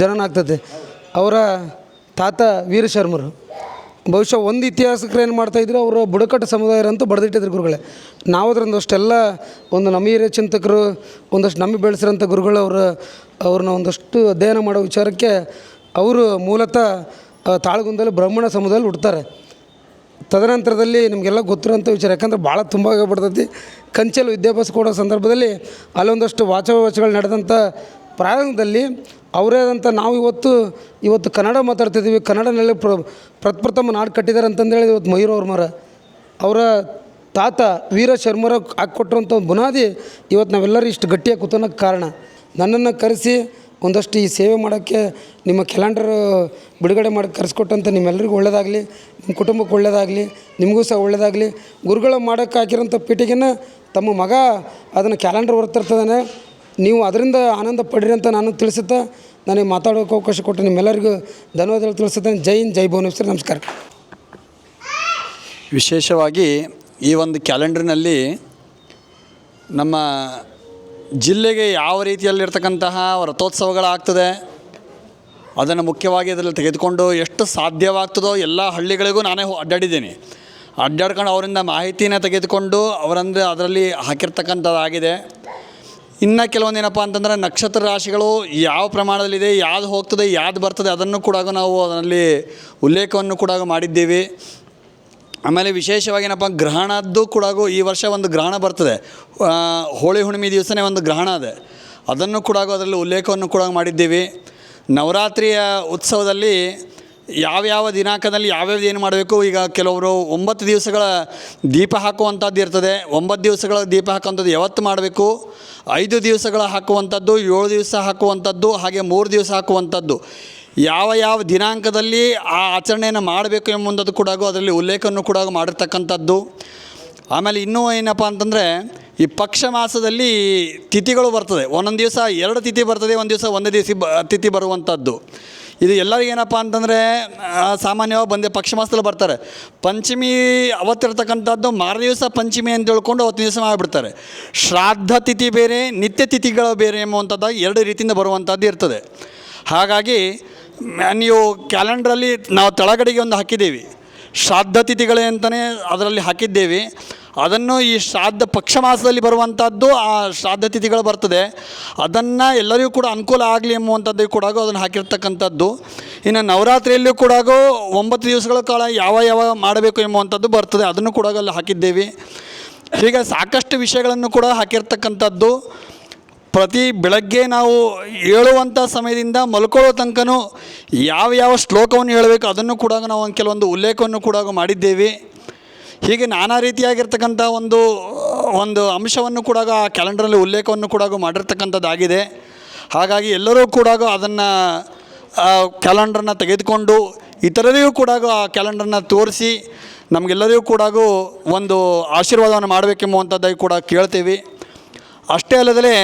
ಜನನ ಆಗ್ತದೆ. ಅವರ ತಾತ ವೀರಶರ್ಮರು ಬಹುಶಃ ಒಂದು ಇತಿಹಾಸಕರು ಏನು ಮಾಡ್ತಾಯಿದ್ರು ಅವರು ಬುಡಕಟ್ಟು ಸಮುದಾಯರಂತೂ ಬಡ್ದಿಟ್ಟಿದ್ರು ಗುರುಗಳೇ. ನಾವು ಅದರಿಂದ ಅಷ್ಟೆಲ್ಲ ಒಂದು ನಮ್ಮ ಹಿರಿಯ ಚಿಂತಕರು, ಒಂದಷ್ಟು ನಂಬಿ ಬೆಳೆಸಿರೋಂಥ ಗುರುಗಳು ಅವರು, ಅವ್ರನ್ನ ಒಂದಷ್ಟು ಅಧ್ಯಯನ ಮಾಡೋ ವಿಚಾರಕ್ಕೆ ಅವರು ಮೂಲತಃ ತಾಳಗುಂದಲ್ಲಿ ಬ್ರಾಹ್ಮಣ ಸಮುದಾಯದಲ್ಲಿ ಹುಡ್ತಾರೆ ತದನಂತರದಲ್ಲಿ ನಿಮಗೆಲ್ಲ ಗೊತ್ತಿರೋಂಥ ವಿಚಾರ. ಯಾಕಂದ್ರೆ ಭಾಳ ತುಂಬ ಆಗಿಬಿಡ್ತೈತಿ ಕಂಚಲು ವಿದ್ಯಾಭ್ಯಾಸ ಕೊಡೋ ಸಂದರ್ಭದಲ್ಲಿ ಅಲ್ಲೊಂದಷ್ಟು ವಾಚವಾಚಗಳು ನಡೆದಂಥ ಪ್ರಾರಂಭದಲ್ಲಿ ಅವರೇ ಆದಂಥ ನಾವು ಇವತ್ತು ಇವತ್ತು ಕನ್ನಡ ಮಾತಾಡ್ತಿದ್ದೀವಿ. ಕನ್ನಡನಲ್ಲಿ ಪ್ರ, ಪ್ರಪ್ರಥಮ ನಾಡು ಕಟ್ಟಿದ್ದಾರೆ ಅಂತಂದೇಳಿ ಇವತ್ತು ಮಯೂರ ಮರ. ಅವರ ತಾತ ವೀರ ಶರ್ಮರ ಹಾಕ್ಕೊಟ್ಟಿರೋಂಥ ಒಂದು ಬುನಾದಿ ಇವತ್ತು ನಾವೆಲ್ಲರೂ ಇಷ್ಟು ಗಟ್ಟಿಯಾಗಿ ಕೂತನಕ್ಕೆ ಕಾರಣ. ನನ್ನನ್ನು ಕರೆಸಿ ಒಂದಷ್ಟು ಈ ಸೇವೆ ಮಾಡೋಕ್ಕೆ ನಿಮ್ಮ ಕ್ಯಾಲೆಂಡರ್ ಬಿಡುಗಡೆ ಮಾಡಿ ಕರೆಸ್ಕೊಟ್ಟಂಥ ನಿಮ್ಮೆಲ್ಲರಿಗೂ ಒಳ್ಳೆಯದಾಗಲಿ ನಿಮ್ಮ ಕುಟುಂಬಕ್ಕೆ ಒಳ್ಳೆಯದಾಗಲಿ ನಿಮಗೂ ಸಹ ಒಳ್ಳೆಯದಾಗಲಿ ಗುರುಗಳು ಮಾಡೋಕ್ಕೆ ಹಾಕಿರೋಂಥ ಪೀಠಿಗೆನ ತಮ್ಮ ಮಗ ಅದನ್ನು ಕ್ಯಾಲೆಂಡರ್ ಹೊರತರ್ತಿದ್ದಾನೆ ನೀವು ಅದರಿಂದ ಆನಂದ ಪಡಿರಿ ಅಂತ ನಾನು ತಿಳಿಸುತ್ತಾ ನನಗೆ ಮಾತಾಡೋಕೆ ಅವಕಾಶ ಕೊಟ್ಟು ನಿಮ್ಮೆಲ್ಲರಿಗೂ ಧನ್ಯವಾದಗಳು ತಿಳಿಸುತ್ತೇನೆ. ಜೈ ಹಿಂದ್, ಜೈ ಭುವನೇಶ್ವರ್, ನಮಸ್ಕಾರ. ವಿಶೇಷವಾಗಿ ಈ ಒಂದು ಕ್ಯಾಲೆಂಡರ್ನಲ್ಲಿ ನಮ್ಮ ಜಿಲ್ಲೆಗೆ ಯಾವ ರೀತಿಯಲ್ಲಿರ್ತಕ್ಕಂತಹ ರಥೋತ್ಸವಗಳಾಗ್ತದೆ, ಅದನ್ನು ಮುಖ್ಯವಾಗಿ ಅದರಲ್ಲಿ ತೆಗೆದುಕೊಂಡು ಎಷ್ಟು ಸಾಧ್ಯವಾಗ್ತದೋ ಎಲ್ಲ ಹಳ್ಳಿಗಳಿಗೂ ನಾನೇ ಅಡ್ಡಾಡಿದ್ದೀನಿ. ಅಡ್ಡಾಡ್ಕೊಂಡು ಅವರಿಂದ ಮಾಹಿತಿನ ತೆಗೆದುಕೊಂಡು ಅವರಂದ್ರೆ ಅದರಲ್ಲಿ ಹಾಕಿರ್ತಕ್ಕಂಥದ್ದಾಗಿದೆ. ಇನ್ನು ಕೆಲವೊಂದು ಏನಪ್ಪ ಅಂತಂದರೆ ನಕ್ಷತ್ರ ರಾಶಿಗಳು ಯಾವ ಪ್ರಮಾಣದಲ್ಲಿದೆ, ಯಾವ್ದು ಹೋಗ್ತದೆ, ಯಾವ್ದು ಬರ್ತದೆ ಅದನ್ನು ಕೂಡ ನಾವು ಅದರಲ್ಲಿ ಉಲ್ಲೇಖವನ್ನು ಕೂಡ ಮಾಡಿದ್ದೀವಿ. ಆಮೇಲೆ ವಿಶೇಷವಾಗಿ ಏನಪ್ಪ, ಗ್ರಹಣದ್ದು ಕೂಡ ಈ ವರ್ಷ ಒಂದು ಗ್ರಹಣ ಬರ್ತದೆ. ಹೋಳಿ ಹುಣ್ಣಿಮೆ ದಿವಸನೇ ಒಂದು ಗ್ರಹಣ ಅದೇ. ಅದನ್ನು ಕೂಡ ಅದರಲ್ಲಿ ಉಲ್ಲೇಖವನ್ನು ಕೂಡ ಮಾಡಿದ್ದೀವಿ. ನವರಾತ್ರಿಯ ಉತ್ಸವದಲ್ಲಿ ಯಾವ್ಯಾವ ದಿನಾಂಕದಲ್ಲಿ ಯಾವ್ಯಾವ ಏನು ಮಾಡಬೇಕು, ಈಗ ಕೆಲವರು ಒಂಬತ್ತು ದಿವಸಗಳ ದೀಪ ಹಾಕುವಂಥದ್ದು ಇರ್ತದೆ. ಒಂಬತ್ತು ದಿವಸಗಳ ದೀಪ ಹಾಕುವಂಥದ್ದು ಯಾವತ್ತು ಮಾಡಬೇಕು? ಐದು ದಿವಸಗಳ ಹಾಕುವಂಥದ್ದು, ಏಳು ದಿವಸ ಹಾಕುವಂಥದ್ದು, ಹಾಗೆ ಮೂರು ದಿವಸ ಹಾಕುವಂಥದ್ದು. ಯಾವ ಯಾವ ದಿನಾಂಕದಲ್ಲಿ ಆ ಆಚರಣೆಯನ್ನು ಮಾಡಬೇಕು ಎಂಬುದನ್ನು ಕೂಡ ಅದರಲ್ಲಿ ಉಲ್ಲೇಖವನ್ನು ಕೂಡ ಮಾಡಿರ್ತಕ್ಕಂಥದ್ದು. ಆಮೇಲೆ ಇನ್ನೂ ಏನಪ್ಪ ಅಂತಂದರೆ, ಈ ಪಕ್ಷ ಮಾಸದಲ್ಲಿ ತಿಥಿಗಳು ಬರ್ತದೆ. ಒಂದೊಂದು ದಿವಸ ಎರಡು ತಿಥಿ ಬರ್ತದೆ, ಒಂದು ದಿವಸ ಒಂದೇ ದಿವಸ ಬ, ತಿಥಿ ಬರುವಂಥದ್ದು. ಇದು ಎಲ್ಲರಿಗೂ ಏನಪ್ಪ ಅಂತಂದರೆ ಸಾಮಾನ್ಯವಾಗಿ ಬಂದೆ ಪಕ್ಷ ಮಾಸದಲ್ಲಿ ಬರ್ತಾರೆ. ಪಂಚಮಿ ಅವತ್ತಿರ್ತಕ್ಕಂಥದ್ದು ಮಾರು ದಿವಸ ಪಂಚಮಿ ಅಂತ ಹೇಳ್ಕೊಂಡು ಅವತ್ತು ದಿವಸ ಮಾಡಿಬಿಡ್ತಾರೆ. ಶ್ರಾದ್ದ ತಿಥಿ ಬೇರೆ, ನಿತ್ಯ ತಿಥಿಗಳು ಬೇರೆ ಎಂಬುವಂಥದ್ದು ಎರಡು ರೀತಿಯಿಂದ ಬರುವಂಥದ್ದು ಇರ್ತದೆ. ಹಾಗಾಗಿ ನೀವು ಕ್ಯಾಲೆಂಡ್ರಲ್ಲಿ ನಾವು ತಳಗಡೆಗೆ ಒಂದು ಹಾಕಿದ್ದೀವಿ. ಶ್ರಾದ್ದ ತಿಥಿಗಳೇ ಅಂತಲೇ ಅದರಲ್ಲಿ ಹಾಕಿದ್ದೇವೆ. ಅದನ್ನು ಈ ಶ್ರಾದ್ದ ಪಕ್ಷ ಮಾಸದಲ್ಲಿ ಬರುವಂಥದ್ದು ಆ ಶ್ರಾದ್ದ ತಿಥಿಗಳು ಬರ್ತದೆ. ಅದನ್ನು ಎಲ್ಲರಿಗೂ ಕೂಡ ಅನುಕೂಲ ಆಗಲಿ ಎಂಬುವಂಥದ್ದು ಕೂಡ ಅದನ್ನು ಹಾಕಿರ್ತಕ್ಕಂಥದ್ದು. ಇನ್ನು ನವರಾತ್ರಿಯಲ್ಲೂ ಕೂಡ ಒಂಬತ್ತು ದಿವಸಗಳ ಕಾಲ ಯಾವ ಯಾವ ಮಾಡಬೇಕು ಎಂಬುವಂಥದ್ದು ಬರ್ತದೆ. ಅದನ್ನು ಕೂಡ ಅಲ್ಲಿ ಹಾಕಿದ್ದೇವೆ. ಹೀಗೆ ಸಾಕಷ್ಟು ವಿಷಯಗಳನ್ನು ಕೂಡ ಹಾಕಿರ್ತಕ್ಕಂಥದ್ದು. ಪ್ರತಿ ಬೆಳಗ್ಗೆ ನಾವು ಹೇಳುವಂಥ ಸಮಯದಿಂದ ಮಲ್ಕೊಳ್ಳೋ ತನಕನೂ ಯಾವ ಯಾವ ಶ್ಲೋಕವನ್ನು ಹೇಳಬೇಕು ಅದನ್ನು ಕೂಡ ನಾವು ಕೆಲವೊಂದು ಉಲ್ಲೇಖವನ್ನು ಕೂಡ ಮಾಡಿದ್ದೇವೆ. ಹೀಗೆ ನಾನಾ ರೀತಿಯಾಗಿರ್ತಕ್ಕಂಥ ಒಂದು ಒಂದು ಅಂಶವನ್ನು ಕೂಡ ಆ ಕ್ಯಾಲೆಂಡರಲ್ಲಿ ಉಲ್ಲೇಖವನ್ನು ಕೂಡ ಮಾಡಿರ್ತಕ್ಕಂಥದ್ದಾಗಿದೆ. ಹಾಗಾಗಿ ಎಲ್ಲರೂ ಕೂಡ ಅದನ್ನು ಕ್ಯಾಲೆಂಡ್ರನ್ನ ತೆಗೆದುಕೊಂಡು ಇತರರಿಗೂ ಕೂಡ ಆ ಕ್ಯಾಲೆಂಡ್ರನ್ನ ತೋರಿಸಿ ನಮಗೆಲ್ಲರಿಗೂ ಕೂಡ ಒಂದು ಆಶೀರ್ವಾದವನ್ನು ಮಾಡಬೇಕೆಂಬುವಂಥದ್ದಾಗಿ ಕೂಡ ಕೇಳ್ತೀವಿ. ಅಷ್ಟೇ ಅಲ್ಲದೆ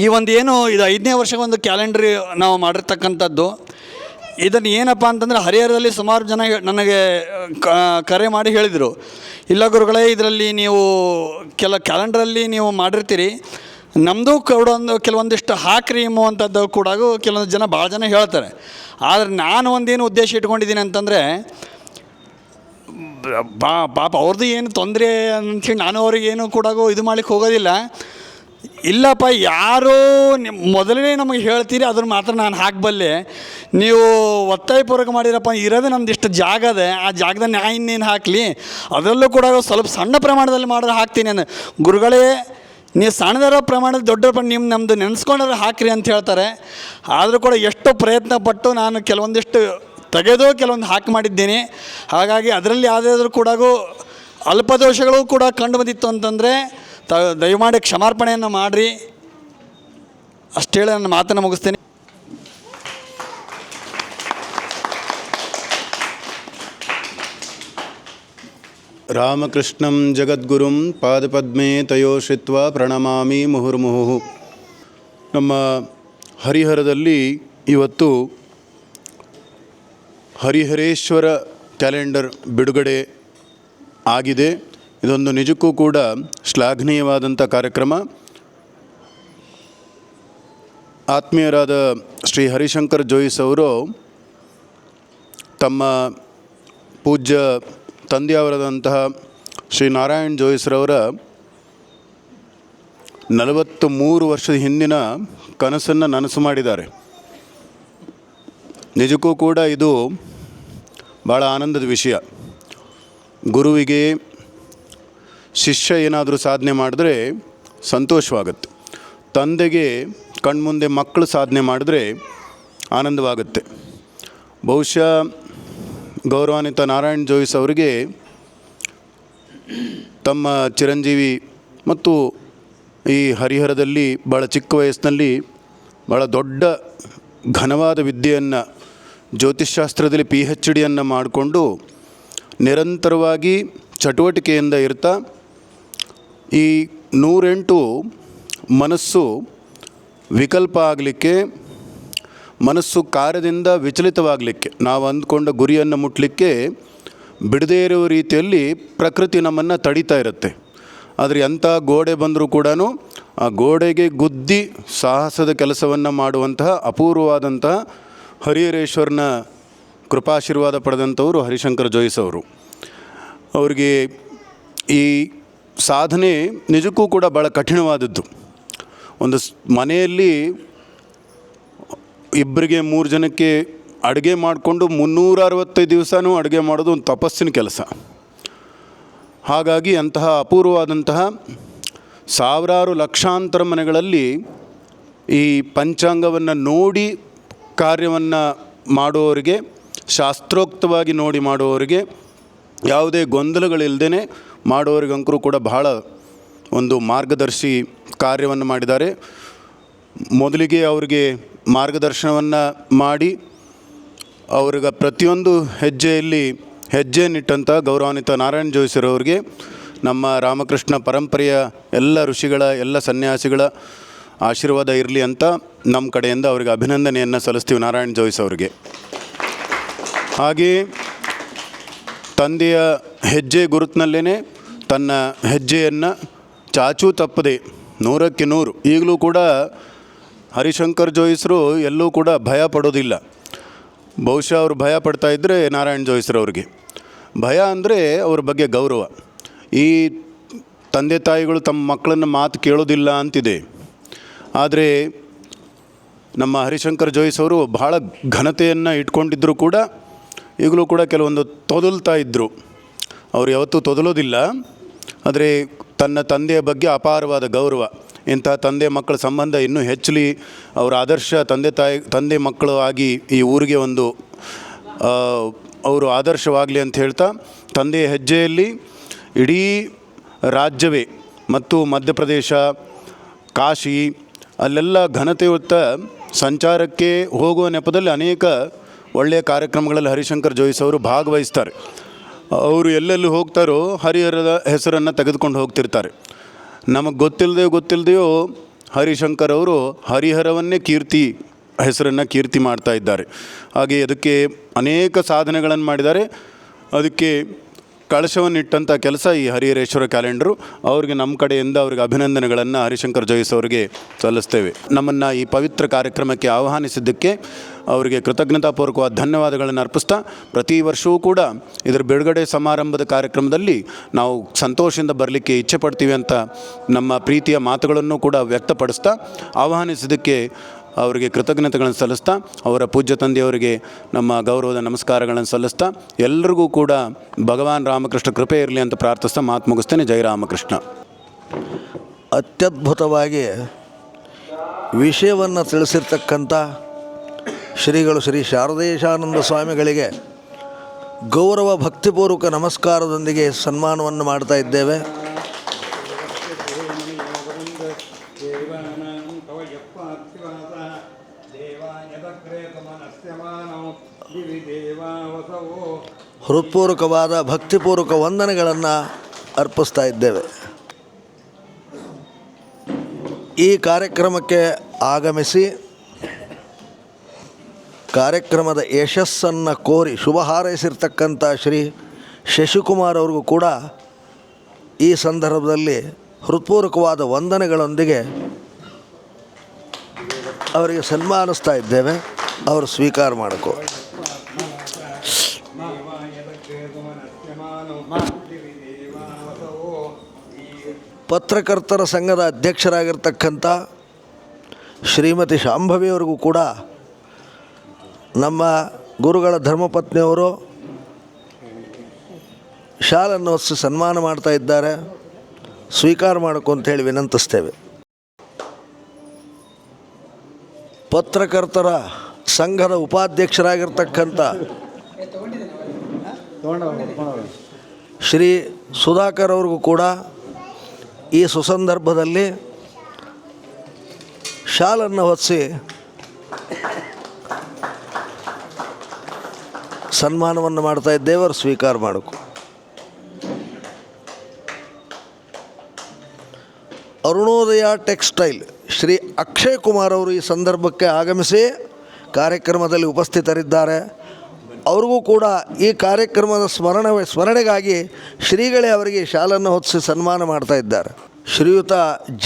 ಈ ಒಂದು ಏನು, ಇದು ಐದನೇ ವರ್ಷಕ್ಕೆ ಒಂದು ಕ್ಯಾಲೆಂಡ್ರಿ ನಾವು ಮಾಡಿರ್ತಕ್ಕಂಥದ್ದು. ಇದನ್ನು ಏನಪ್ಪ ಅಂತಂದರೆ ಹರಿಹರದಲ್ಲಿ ಸುಮಾರು ಜನ ನನಗೆ ಕರೆ ಮಾಡಿ ಹೇಳಿದರು. ಇಲ್ಲ ಗುರುಗಳೇ, ಇದರಲ್ಲಿ ನೀವು ಕೆಲ ಕ್ಯಾಲೆಂಡ್ರಲ್ಲಿ ನೀವು ಮಾಡಿರ್ತೀರಿ. ನಮ್ಮದು ಕೂಡ ಒಂದು, ಕೆಲವೊಂದಿಷ್ಟು ಹಾಕ್ರಿ ಎಂಬುವಂಥದ್ದು ಕೂಡ ಕೆಲವೊಂದು ಜನ ಭಾಳ ಜನ ಹೇಳ್ತಾರೆ. ಆದರೆ ನಾನು ಒಂದೇನು ಉದ್ದೇಶ ಇಟ್ಕೊಂಡಿದ್ದೀನಿ ಅಂತಂದರೆ, ಬಾ ಪಾಪ ಅವ್ರದ್ದು ಏನು ತೊಂದರೆ ಹೇಳಿ ನಾನು ಅವ್ರಿಗೆ ಏನು ಕೂಡ ಇದು ಮಾಡ್ಲಿಕ್ಕೆ ಹೋಗೋದಿಲ್ಲ. ಇಲ್ಲಪ್ಪ, ಯಾರು ನಿಮ್ಮ ಮೊದಲನೇ ನಮಗೆ ಹೇಳ್ತೀರಿ, ಅದನ್ನು ಮಾತ್ರ ನಾನು ಹಾಕಬಲ್ಲೆ. ನೀವು ಒತ್ತಾಯಪೂರ್ವಕ ಮಾಡಿರಪ್ಪ ಇರೋದೇ ನಮ್ದು ಇಷ್ಟು ಜಾಗ ಇದೆ ಆ ಜಾಗದ ನ್ಯಾಯ ಇನ್ನೇನು ಹಾಕಲಿ? ಅದರಲ್ಲೂ ಕೂಡ ಸ್ವಲ್ಪ ಸಣ್ಣ ಪ್ರಮಾಣದಲ್ಲಿ ಮಾಡಿದ್ರೆ ಹಾಕ್ತೀನಿ ನಾನು. ಗುರುಗಳೇ, ನೀವು ಸಣ್ಣದರ ಪ್ರಮಾಣದ ದೊಡ್ಡ ನಿಮ್ಮ ನಮ್ಮದು ನೆನೆಸ್ಕೊಂಡ್ರೆ ಹಾಕ್ರಿ ಅಂತ ಹೇಳ್ತಾರೆ. ಆದರೂ ಕೂಡ ಎಷ್ಟು ಪ್ರಯತ್ನ ಪಟ್ಟು ನಾನು ಕೆಲವೊಂದಿಷ್ಟು ತೆಗೆದು ಕೆಲವೊಂದು ಹಾಕಿ ಮಾಡಿದ್ದೀನಿ. ಹಾಗಾಗಿ ಅದರಲ್ಲಿ ಯಾವುದಾದ್ರೂ ಕೂಡ ಅಲ್ಪ ದೋಷಗಳು ಕೂಡ ಕಂಡು ಬಂದಿತ್ತು ಅಂತಂದರೆ ದಯಮಾಡಿ ಕ್ಷಮಾರ್ಪಣೆಯನ್ನು ಮಾಡಿರಿ. ಅಷ್ಟು ಹೇಳಿ ನನ್ನ ಮಾತನ್ನು ಮುಗಿಸ್ತೇನೆ. ರಾಮಕೃಷ್ಣಂ ಜಗದ್ಗುರುಂ ಪಾದಪದ್ಮೇ ತಯೋಶ್ರಿತ್ವ ಪ್ರಣಮಾಮಿ ಮುಹುರ್ಮುಹು ನಮ್ಮ ಹರಿಹರದಲ್ಲಿ ಇವತ್ತು ಹರಿಹರೇಶ್ವರ ಕ್ಯಾಲೆಂಡರ್ ಬಿಡುಗಡೆ ಆಗಿದೆ. ಇದೊಂದು ನಿಜಕ್ಕೂ ಕೂಡ ಶ್ಲಾಘನೀಯವಾದಂಥ ಕಾರ್ಯಕ್ರಮ. ಆತ್ಮೀಯರಾದ ಶ್ರೀ ಹರಿಶಂಕರ್ ಜೋಯಿಸ್ ಅವರು ತಮ್ಮ ಪೂಜ್ಯ ತಂದೆಯವರಾದಂತಹ ಶ್ರೀ ನಾರಾಯಣ್ ಜೋಯಿಸ್ರವರ ನಲವತ್ತು ಮೂರು ವರ್ಷದ ಹಿಂದಿನ ಕನಸನ್ನು ನನಸು ಮಾಡಿದ್ದಾರೆ. ನಿಜಕ್ಕೂ ಕೂಡ ಇದು ಭಾಳ ಆನಂದದ ವಿಷಯ. ಗುರುವಿಗೆ ಶಿಷ್ಯ ಏನಾದರೂ ಸಾಧನೆ ಮಾಡಿದ್ರೆ ಸಂತೋಷವಾಗುತ್ತೆ. ತಂದೆಗೆ ಕಣ್ಮುಂದೆ ಮಕ್ಕಳು ಸಾಧನೆ ಮಾಡಿದ್ರೆ ಆನಂದವಾಗುತ್ತೆ. ಬಹುಶಃ ಗೌರವಾನ್ವಿತ ನಾರಾಯಣ್ ಜೋಯಿಸ್ ಅವರಿಗೆ ತಮ್ಮ ಚಿರಂಜೀವಿ ಮತ್ತು ಈ ಹರಿಹರದಲ್ಲಿ ಭಾಳ ಚಿಕ್ಕ ವಯಸ್ಸಿನಲ್ಲಿ ಭಾಳ ದೊಡ್ಡ ಘನವಾದ ವಿದ್ಯೆಯನ್ನು, ಜ್ಯೋತಿಷ್ಶಾಸ್ತ್ರದಲ್ಲಿ ಪಿ ಹೆಚ್ ಡಿಯನ್ನು ಮಾಡಿಕೊಂಡು ನಿರಂತರವಾಗಿ ಚಟುವಟಿಕೆಯಿಂದ ಇರ್ತಾ ಈ ನೂರೆಂಟು ಮನಸ್ಸು ವಿಕಲ್ಪ ಆಗಲಿಕ್ಕೆ, ಮನಸ್ಸು ಕಾರ್ಯದಿಂದ ವಿಚಲಿತವಾಗಲಿಕ್ಕೆ, ನಾವು ಅಂದ್ಕೊಂಡ ಗುರಿಯನ್ನು ಮುಟ್ಟಲಿಕ್ಕೆ ಬಿಡದೇ ಇರೋ ರೀತಿಯಲ್ಲಿ ಪ್ರಕೃತಿ ನಮ್ಮನ್ನು ತಡೀತಾ ಇರುತ್ತೆ. ಆದರೆ ಎಂಥ ಗೋಡೆ ಬಂದರೂ ಕೂಡ ಆ ಗೋಡೆಗೆ ಗುದ್ದಿ ಸಾಹಸದ ಕೆಲಸವನ್ನು ಮಾಡುವಂತಹ ಅಪೂರ್ವವಾದಂತಹ ಹರಿಹರೇಶ್ವರನ ಕೃಪಾಶೀರ್ವಾದ ಪಡೆದಂಥವರು ಹರಿಶಂಕರ್ ಜೋಯಿಸ್ ಅವರು. ಅವರಿಗೆ ಈ ಸಾಧನೆ ನಿಜಕ್ಕೂ ಕೂಡ ಭಾಳ ಕಠಿಣವಾದದ್ದು. ಒಂದು ಮನೆಯಲ್ಲಿ ಇಬ್ಬರಿಗೆ ಮೂರು ಜನಕ್ಕೆ ಅಡುಗೆ ಮಾಡಿಕೊಂಡು ಮುನ್ನೂರ ಅರವತ್ತೈದು ದಿವಸನೂ ಅಡುಗೆ ಮಾಡೋದು ಒಂದು ತಪಸ್ಸಿನ ಕೆಲಸ. ಹಾಗಾಗಿ ಅಂತಹ ಅಪೂರ್ವವಾದಂತಹ ಸಾವಿರಾರು ಲಕ್ಷಾಂತರ ಮನೆಗಳಲ್ಲಿ ಈ ಪಂಚಾಂಗವನ್ನು ನೋಡಿ ಕಾರ್ಯವನ್ನು ಮಾಡುವವರಿಗೆ, ಶಾಸ್ತ್ರೋಕ್ತವಾಗಿ ನೋಡಿ ಮಾಡುವವರಿಗೆ ಯಾವುದೇ ಗೊಂದಲಗಳಿಲ್ಲದೇ ಮಾಡುವವರಿಗಂಕರೂ ಕೂಡ ಬಹಳ ಒಂದು ಮಾರ್ಗದರ್ಶಿ ಕಾರ್ಯವನ್ನು ಮಾಡಿದ್ದಾರೆ. ಮೊದಲಿಗೆ ಅವರಿಗೆ ಮಾರ್ಗದರ್ಶನವನ್ನು ಮಾಡಿ ಅವ್ರಿಗೆ ಪ್ರತಿಯೊಂದು ಹೆಜ್ಜೆಯಲ್ಲಿ ಹೆಜ್ಜೆಯನ್ನಿಟ್ಟಂಥ ಗೌರವಾನ್ವಿತ ನಾರಾಯಣ ಜೋಯಿಸರವ್ರಿಗೆ ನಮ್ಮ ರಾಮಕೃಷ್ಣ ಪರಂಪರೆಯ ಎಲ್ಲ ಋಷಿಗಳ, ಎಲ್ಲ ಸನ್ಯಾಸಿಗಳ ಆಶೀರ್ವಾದ ಇರಲಿ ಅಂತ ನಮ್ಮ ಕಡೆಯಿಂದ ಅವರಿಗೆ ಅಭಿನಂದನೆಯನ್ನು ಸಲ್ಲಿಸ್ತೀವಿ ನಾರಾಯಣ ಜೋಯಿಸ್ ಅವರಿಗೆ. ಹಾಗೆಯೇ ತಂದೆಯ ಹೆಜ್ಜೆ ಗುರುತಿನಲ್ಲೇ ತನ್ನ ಹೆಜ್ಜೆಯನ್ನು ಚಾಚೂ ತಪ್ಪದೆ, ನೂರಕ್ಕೆ ನೂರು. ಈಗಲೂ ಕೂಡ ಹರಿಶಂಕರ್ ಜೋಯಿಸರು ಎಲ್ಲೂ ಕೂಡ ಭಯ ಪಡೋದಿಲ್ಲ. ಬಹುಶಃ ಅವರು ಭಯ ಪಡ್ತಾ ಇದ್ದರೆ ನಾರಾಯಣ್ ಜೋಯಿಸ್ರವ್ರಿಗೆ ಭಯ ಅಂದರೆ ಅವ್ರ ಬಗ್ಗೆ ಗೌರವ. ಈ ತಂದೆ ತಾಯಿಗಳು ತಮ್ಮ ಮಕ್ಕಳನ್ನು ಮಾತು ಕೇಳೋದಿಲ್ಲ ಅಂತಿದೆ. ಆದರೆ ನಮ್ಮ ಹರಿಶಂಕರ್ ಜೋಯಿಸ್ ಅವರು ಬಹಳ ಘನತೆಯನ್ನು ಇಟ್ಕೊಂಡಿದ್ದರೂ ಕೂಡ ಈಗಲೂ ಕೂಡ ಕೆಲವೊಂದು ತೊದಲ್ತಾ ಇದ್ದರು ಅವರು ಯಾವತ್ತೂ ತೊದಲೋದಿಲ್ಲ. ಆದರೆ ತನ್ನ ತಂದೆಯ ಬಗ್ಗೆ ಅಪಾರವಾದ ಗೌರವ. ಇಂಥ ತಂದೆ ಮಕ್ಕಳ ಸಂಬಂಧ ಇನ್ನೂ ಹೆಚ್ಚಲಿ ಅವರ ಆದರ್ಶ ತಂದೆ ತಾಯಿ, ತಂದೆ ಮಕ್ಕಳು ಆಗಿ ಈ ಊರಿಗೆ ಒಂದು ಅವರು ಆದರ್ಶವಾಗಲಿ ಅಂತ ಹೇಳ್ತಾ ತಂದೆಯ ಹೆಜ್ಜೆಯಲ್ಲಿ ಇಡೀ ರಾಜ್ಯವೇ ಮತ್ತು ಮಧ್ಯಪ್ರದೇಶ, ಕಾಶಿ, ಅಲ್ಲೆಲ್ಲ ಘನತೆಯುತ್ತ ಸಂಚಾರಕ್ಕೆ ಹೋಗುವ ನೆಪದಲ್ಲಿ ಅನೇಕ ಒಳ್ಳೆಯ ಕಾರ್ಯಕ್ರಮಗಳಲ್ಲಿ ಹರಿಶಂಕರ್ ಜೋಯಿಸ್ ಅವರು ಭಾಗವಹಿಸ್ತಾರೆ. ಅವರು ಎಲ್ಲೆಲ್ಲಿ ಹೋಗ್ತಾರೋ ಹರಿಹರದ ಹೆಸರನ್ನು ತೆಗೆದುಕೊಂಡು ಹೋಗ್ತಿರ್ತಾರೆ. ನಮಗೆ ಗೊತ್ತಿಲ್ಲದೆ ಗೊತ್ತಿಲ್ಲದೆಯೋ ಹರಿಶಂಕರ್ ಅವರು ಹರಿಹರವನ್ನೇ ಕೀರ್ತಿ ಹೆಸರನ್ನು ಕೀರ್ತಿ ಮಾಡ್ತಾ ಇದ್ದಾರೆ. ಹಾಗೆ ಅದಕ್ಕೆ ಅನೇಕ ಸಾಧನೆಗಳನ್ನು ಮಾಡಿದ್ದಾರೆ. ಅದಕ್ಕೆ ಕಳಶವನ್ನಿಟ್ಟಂಥ ಕೆಲಸ ಈ ಹರಿಹರೇಶ್ವರ ಕ್ಯಾಲೆಂಡರು. ಅವ್ರಿಗೆ ನಮ್ಮ ಕಡೆಯಿಂದ ಅವ್ರಿಗೆ ಅಭಿನಂದನೆಗಳನ್ನು ಹರಿಶಂಕರ್ ಜೋಯಿಸ್ ಅವರಿಗೆ ಸಲ್ಲಿಸ್ತೇವೆ. ನಮ್ಮನ್ನು ಈ ಪವಿತ್ರ ಕಾರ್ಯಕ್ರಮಕ್ಕೆ ಆಹ್ವಾನಿಸಿದ್ದಕ್ಕೆ ಅವರಿಗೆ ಕೃತಜ್ಞತಾಪೂರ್ವಕವಾದ ಧನ್ಯವಾದಗಳನ್ನು ಅರ್ಪಿಸ್ತಾ, ಪ್ರತಿ ವರ್ಷವೂ ಕೂಡ ಇದರ ಬಿಡುಗಡೆ ಸಮಾರಂಭದ ಕಾರ್ಯಕ್ರಮದಲ್ಲಿ ನಾವು ಸಂತೋಷದಿಂದ ಬರಲಿಕ್ಕೆ ಇಚ್ಛೆ ಪಡ್ತೀವಿ ಅಂತ ನಮ್ಮ ಪ್ರೀತಿಯ ಮಾತುಗಳನ್ನು ಕೂಡ ವ್ಯಕ್ತಪಡಿಸ್ತಾ, ಆಹ್ವಾನಿಸಿದ್ದಕ್ಕೆ ಅವರಿಗೆ ಕೃತಜ್ಞತೆಗಳನ್ನು ಸಲ್ಲಿಸ್ತಾ, ಅವರ ಪೂಜ್ಯ ತಂದೆಯವರಿಗೆ ನಮ್ಮ ಗೌರವದ ನಮಸ್ಕಾರಗಳನ್ನು ಸಲ್ಲಿಸ್ತಾ, ಎಲ್ರಿಗೂ ಕೂಡ ಭಗವಾನ್ ರಾಮಕೃಷ್ಣ ಕೃಪೆ ಇರಲಿ ಅಂತ ಪ್ರಾರ್ಥಿಸ್ತಾ ಮಾತು ಮುಗಿಸ್ತೇನೆ. ಜೈ ರಾಮಕೃಷ್ಣ. ಅತ್ಯದ್ಭುತವಾಗಿ ವಿಷಯವನ್ನು ತಿಳಿಸಿರ್ತಕ್ಕಂಥ ಶ್ರೀಗಳು ಶ್ರೀ ಶಾರದೇಶಾನಂದ ಸ್ವಾಮಿಗಳಿಗೆ ಗೌರವ ಭಕ್ತಿಪೂರ್ವಕ ನಮಸ್ಕಾರದೊಂದಿಗೆ ಸನ್ಮಾನವನ್ನು ಮಾಡ್ತಾ ಇದ್ದೇವೆ. ಹೃತ್ಪೂರ್ವಕವಾದ, ಭಕ್ತಿಪೂರ್ವಕ ವಂದನೆಗಳನ್ನು ಅರ್ಪಿಸ್ತಾ ಇದ್ದೇವೆ. ಈ ಕಾರ್ಯಕ್ರಮಕ್ಕೆ ಆಗಮಿಸಿ, ಕಾರ್ಯಕ್ರಮದ ಯಶಸ್ಸನ್ನು ಕೋರಿ ಶುಭ ಹಾರೈಸಿರ್ತಕ್ಕಂಥ ಶ್ರೀ ಶಶಿಕುಮಾರ್ ಅವ್ರಿಗೂ ಕೂಡ ಈ ಸಂದರ್ಭದಲ್ಲಿ ಹೃತ್ಪೂರ್ವಕವಾದ ವಂದನೆಗಳೊಂದಿಗೆ ಅವರಿಗೆ ಸನ್ಮಾನಿಸ್ತಾ ಇದ್ದೇವೆ. ಅವರು ಸ್ವೀಕಾರ ಮಾಡಕೋ ಪತ್ರಕರ್ತರ ಸಂಘದ ಅಧ್ಯಕ್ಷರಾಗಿರ್ತಕ್ಕಂಥ ಶ್ರೀಮತಿ ಶಾಂಭವಿಯವರಿಗೂ ಕೂಡ ನಮ್ಮ ಗುರುಗಳ ಧರ್ಮಪತ್ನಿಯವರು ಶಾಲನ್ನು ಹೊತ್ತು ಸನ್ಮಾನ ಮಾಡ್ತಾ ಇದ್ದಾರೆ. ಸ್ವೀಕಾರ ಮಾಡಕು ಅಂತೇಳಿ ವಿನಂತಿಸ್ತೇವೆ. ಪತ್ರಕರ್ತರ ಸಂಘದ ಉಪಾಧ್ಯಕ್ಷರಾಗಿರ್ತಕ್ಕಂಥ ಶ್ರೀ ಸುಧಾಕರ್ ಅವ್ರಿಗೂ ಕೂಡ ಈ ಸುಸಂದರ್ಭದಲ್ಲಿ ಶಾಲನ್ನು ಹೊತ್ತಿಸಿ ಸನ್ಮಾನವನ್ನು ಮಾಡ್ತಾ ಇದ್ದೇವರು ಸ್ವೀಕಾರ ಮಾಡಬೇಕು. ಅರುಣೋದಯ ಟೆಕ್ಸ್ಟೈಲ್ ಶ್ರೀ ಅಕ್ಷಯ್ ಕುಮಾರ್ ಅವರು ಈ ಸಂದರ್ಭಕ್ಕೆ ಆಗಮಿಸಿ ಕಾರ್ಯಕ್ರಮದಲ್ಲಿ ಉಪಸ್ಥಿತರಿದ್ದಾರೆ. ಅವ್ರಿಗೂ ಕೂಡ ಈ ಕಾರ್ಯಕ್ರಮದ ಸ್ಮರಣ, ಸ್ಮರಣೆಗಾಗಿ ಶ್ರೀಗಳೇ ಅವರಿಗೆ ಶಾಲನ್ನು ಹೊತ್ತಿಸಿ ಸನ್ಮಾನ ಮಾಡ್ತಾ ಇದ್ದಾರೆ. ಶ್ರೀಯುತ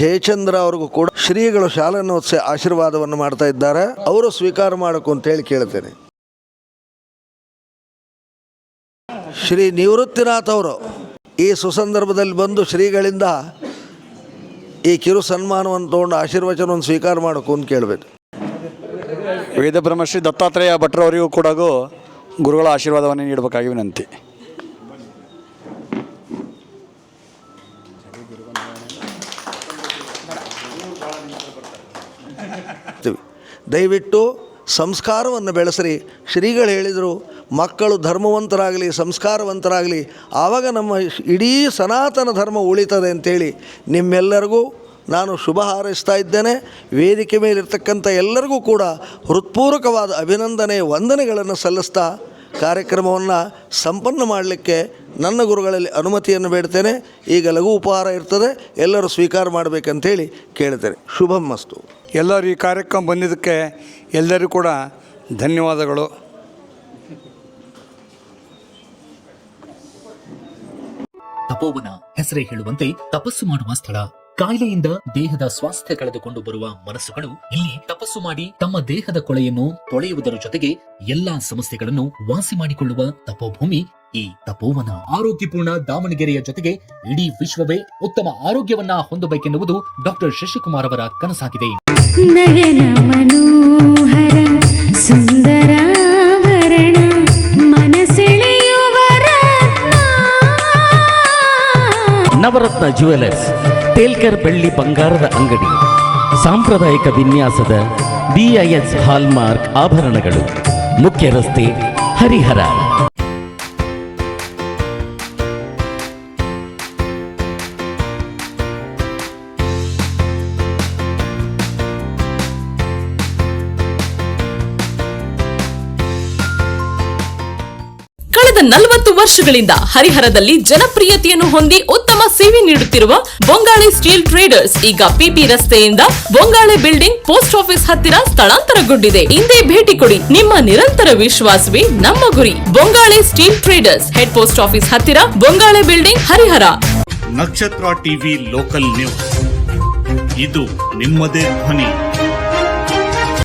ಜಯಚಂದ್ರ ಅವ್ರಿಗೂ ಕೂಡ ಶ್ರೀಗಳು ಶಾಲನ್ನು ಹೊತ್ತಿಸಿ ಆಶೀರ್ವಾದವನ್ನು ಮಾಡ್ತಾ ಇದ್ದಾರೆ. ಅವರು ಸ್ವೀಕಾರ ಮಾಡಕು ಅಂತೇಳಿ ಕೇಳ್ತೇನೆ. ಶ್ರೀ ನಿವೃತ್ತಿನಾಥ್ ಅವರು ಈ ಸುಸಂದರ್ಭದಲ್ಲಿ ಬಂದು ಶ್ರೀಗಳಿಂದ ಈ ಕಿರು ಸನ್ಮಾನವನ್ನು ತಗೊಂಡು ಆಶೀರ್ವಚನವನ್ನು ಸ್ವೀಕಾರ ಮಾಡಕು ಅಂತ ಕೇಳಬೇಕು. ವೇದ ಬ್ರಹ್ಮಶ್ರೀ ದತ್ತಾತ್ರೇಯ ಭಟ್ರವರಿಗೂ ಕೂಡ ಗುರುಗಳ ಆಶೀರ್ವಾದವನ್ನು ನೀಡಬೇಕಾಗಿ ವಿನಂತಿ. ದಯವಿಟ್ಟು ಸಂಸ್ಕಾರವನ್ನು ಬೆಳೆಸ್ರಿ. ಶ್ರೀಗಳು ಹೇಳಿದರು, ಮಕ್ಕಳು ಧರ್ಮವಂತರಾಗಲಿ, ಸಂಸ್ಕಾರವಂತರಾಗಲಿ, ಆವಾಗ ನಮ್ಮ ಇಡೀ ಸನಾತನ ಧರ್ಮ ಉಳಿತದೆ ಅಂತೇಳಿ ನಿಮ್ಮೆಲ್ಲರಿಗೂ ನಾನು ಶುಭ ಹಾರೈಸ್ತಾ ಇದ್ದೇನೆ. ವೇದಿಕೆ ಮೇಲಿರ್ತಕ್ಕಂಥ ಎಲ್ಲರಿಗೂ ಕೂಡ ಹೃತ್ಪೂರ್ವಕವಾದ ಅಭಿನಂದನೆ ವಂದನೆಗಳನ್ನು ಸಲ್ಲಿಸ್ತಾ ಕಾರ್ಯಕ್ರಮವನ್ನು ಸಂಪನ್ನ ಮಾಡಲಿಕ್ಕೆ ನನ್ನ ಗುರುಗಳಲ್ಲಿ ಅನುಮತಿಯನ್ನು ಬೇಡ್ತೇನೆ. ಈಗ ಲಘು ಉಪಹಾರ ಇರ್ತದೆ. ಎಲ್ಲರೂ ಸ್ವೀಕಾರ ಮಾಡಬೇಕಂತೇಳಿ ಕೇಳ್ತೇನೆ. ಶುಭಂ ಮಸ್ತು ಎಲ್ಲರೂ ಈ ಕಾರ್ಯಕ್ರಮ ಬಂದಿದ್ದಕ್ಕೆ ಎಲ್ಲರಿಗೂ ಕೂಡ ಧನ್ಯವಾದಗಳು. ತಪೋವನ ಹೆಸರೇ ಹೇಳುವಂತೆ ತಪಸ್ಸು ಮಾಡುವ ಸ್ಥಳ ಕಾಯಿಲೆಯಿಂದ ದೇಹದ ಸ್ವಾಸ್ಥ್ಯ ಕಳೆದುಕೊಂಡು ಬರುವ ಮನಸ್ಸುಗಳು ಇಲ್ಲಿ ತಪಸ್ಸು ಮಾಡಿ ತಮ್ಮ ದೇಹದ ಕೊಳೆಯನ್ನು ತೊಳೆಯುವುದರ ಜೊತೆಗೆ ಎಲ್ಲಾ ಸಮಸ್ಯೆಗಳನ್ನು ವಾಸಿ ಮಾಡಿಕೊಳ್ಳುವ ತಪೋಭೂಮಿ ಈ ತಪೋವನ. ಆರೋಗ್ಯಪೂರ್ಣ ದಾವಣಗೆರೆಯ ಜೊತೆಗೆ ಇಡೀ ವಿಶ್ವವೇ ಉತ್ತಮ ಆರೋಗ್ಯವನ್ನ ಹೊಂದಬೇಕೆನ್ನುವುದು ಡಾಕ್ಟರ್ ಶಶಿಕುಮಾರ್ ಅವರ ಕನಸಾಗಿದೆ. ಮನೋಹರ ನವರತ್ನ ಜುವೆಲರ್ಸ್ ತೇಲ್ಕರ್ ಬೆಳ್ಳಿ ಬಂಗಾರದ ಅಂಗಡಿ, ಸಾಂಪ್ರದಾಯಿಕ ವಿನ್ಯಾಸದ ಬಿಐಎಸ್ ಹಾಲ್ಮಾರ್ಕ್ ಆಭರಣಗಳು, ಮುಖ್ಯ ರಸ್ತೆ ಹರಿಹರ. ಕಳೆದ ನಲವತ್ತು ವರ್ಷಗಳಿಂದ ಹರಿಹರದಲ್ಲಿ ಜನಪ್ರಿಯತೆಯನ್ನು ಹೊಂದಿ ಉತ್ತಮ ಸೇವೆ ನೀಡುತ್ತಿರುವ ಬೊಂಗಾಳಿ ಸ್ಟೀಲ್ ಟ್ರೇಡರ್ಸ್ ಈಗ ಪಿಪಿ ರಸ್ತೆಯಿಂದ ಬೊಂಗಾಳೆ ಬಿಲ್ಡಿಂಗ್ ಪೋಸ್ಟ್ ಆಫೀಸ್ ಹತ್ತಿರ ಸ್ಥಳಾಂತರಗೊಂಡಿದೆ. ಹಿಂದೆ ಭೇಟಿ ಕೊಡಿ. ನಿಮ್ಮ ನಿರಂತರ ವಿಶ್ವಾಸವೇ ನಮ್ಮ ಗುರಿ. Bongale steel traders head post office ಹತ್ತಿರ ಬೊಂಗಾಳೆ ಬಿಲ್ಡಿಂಗ್ ಹರಿಹರ. ನಕ್ಷತ್ರ ಟಿವಿ ಲೋಕಲ್ ನ್ಯೂಸ್. ಇದು ನಿಮ್ಮದೇ ಧ್ವನಿ.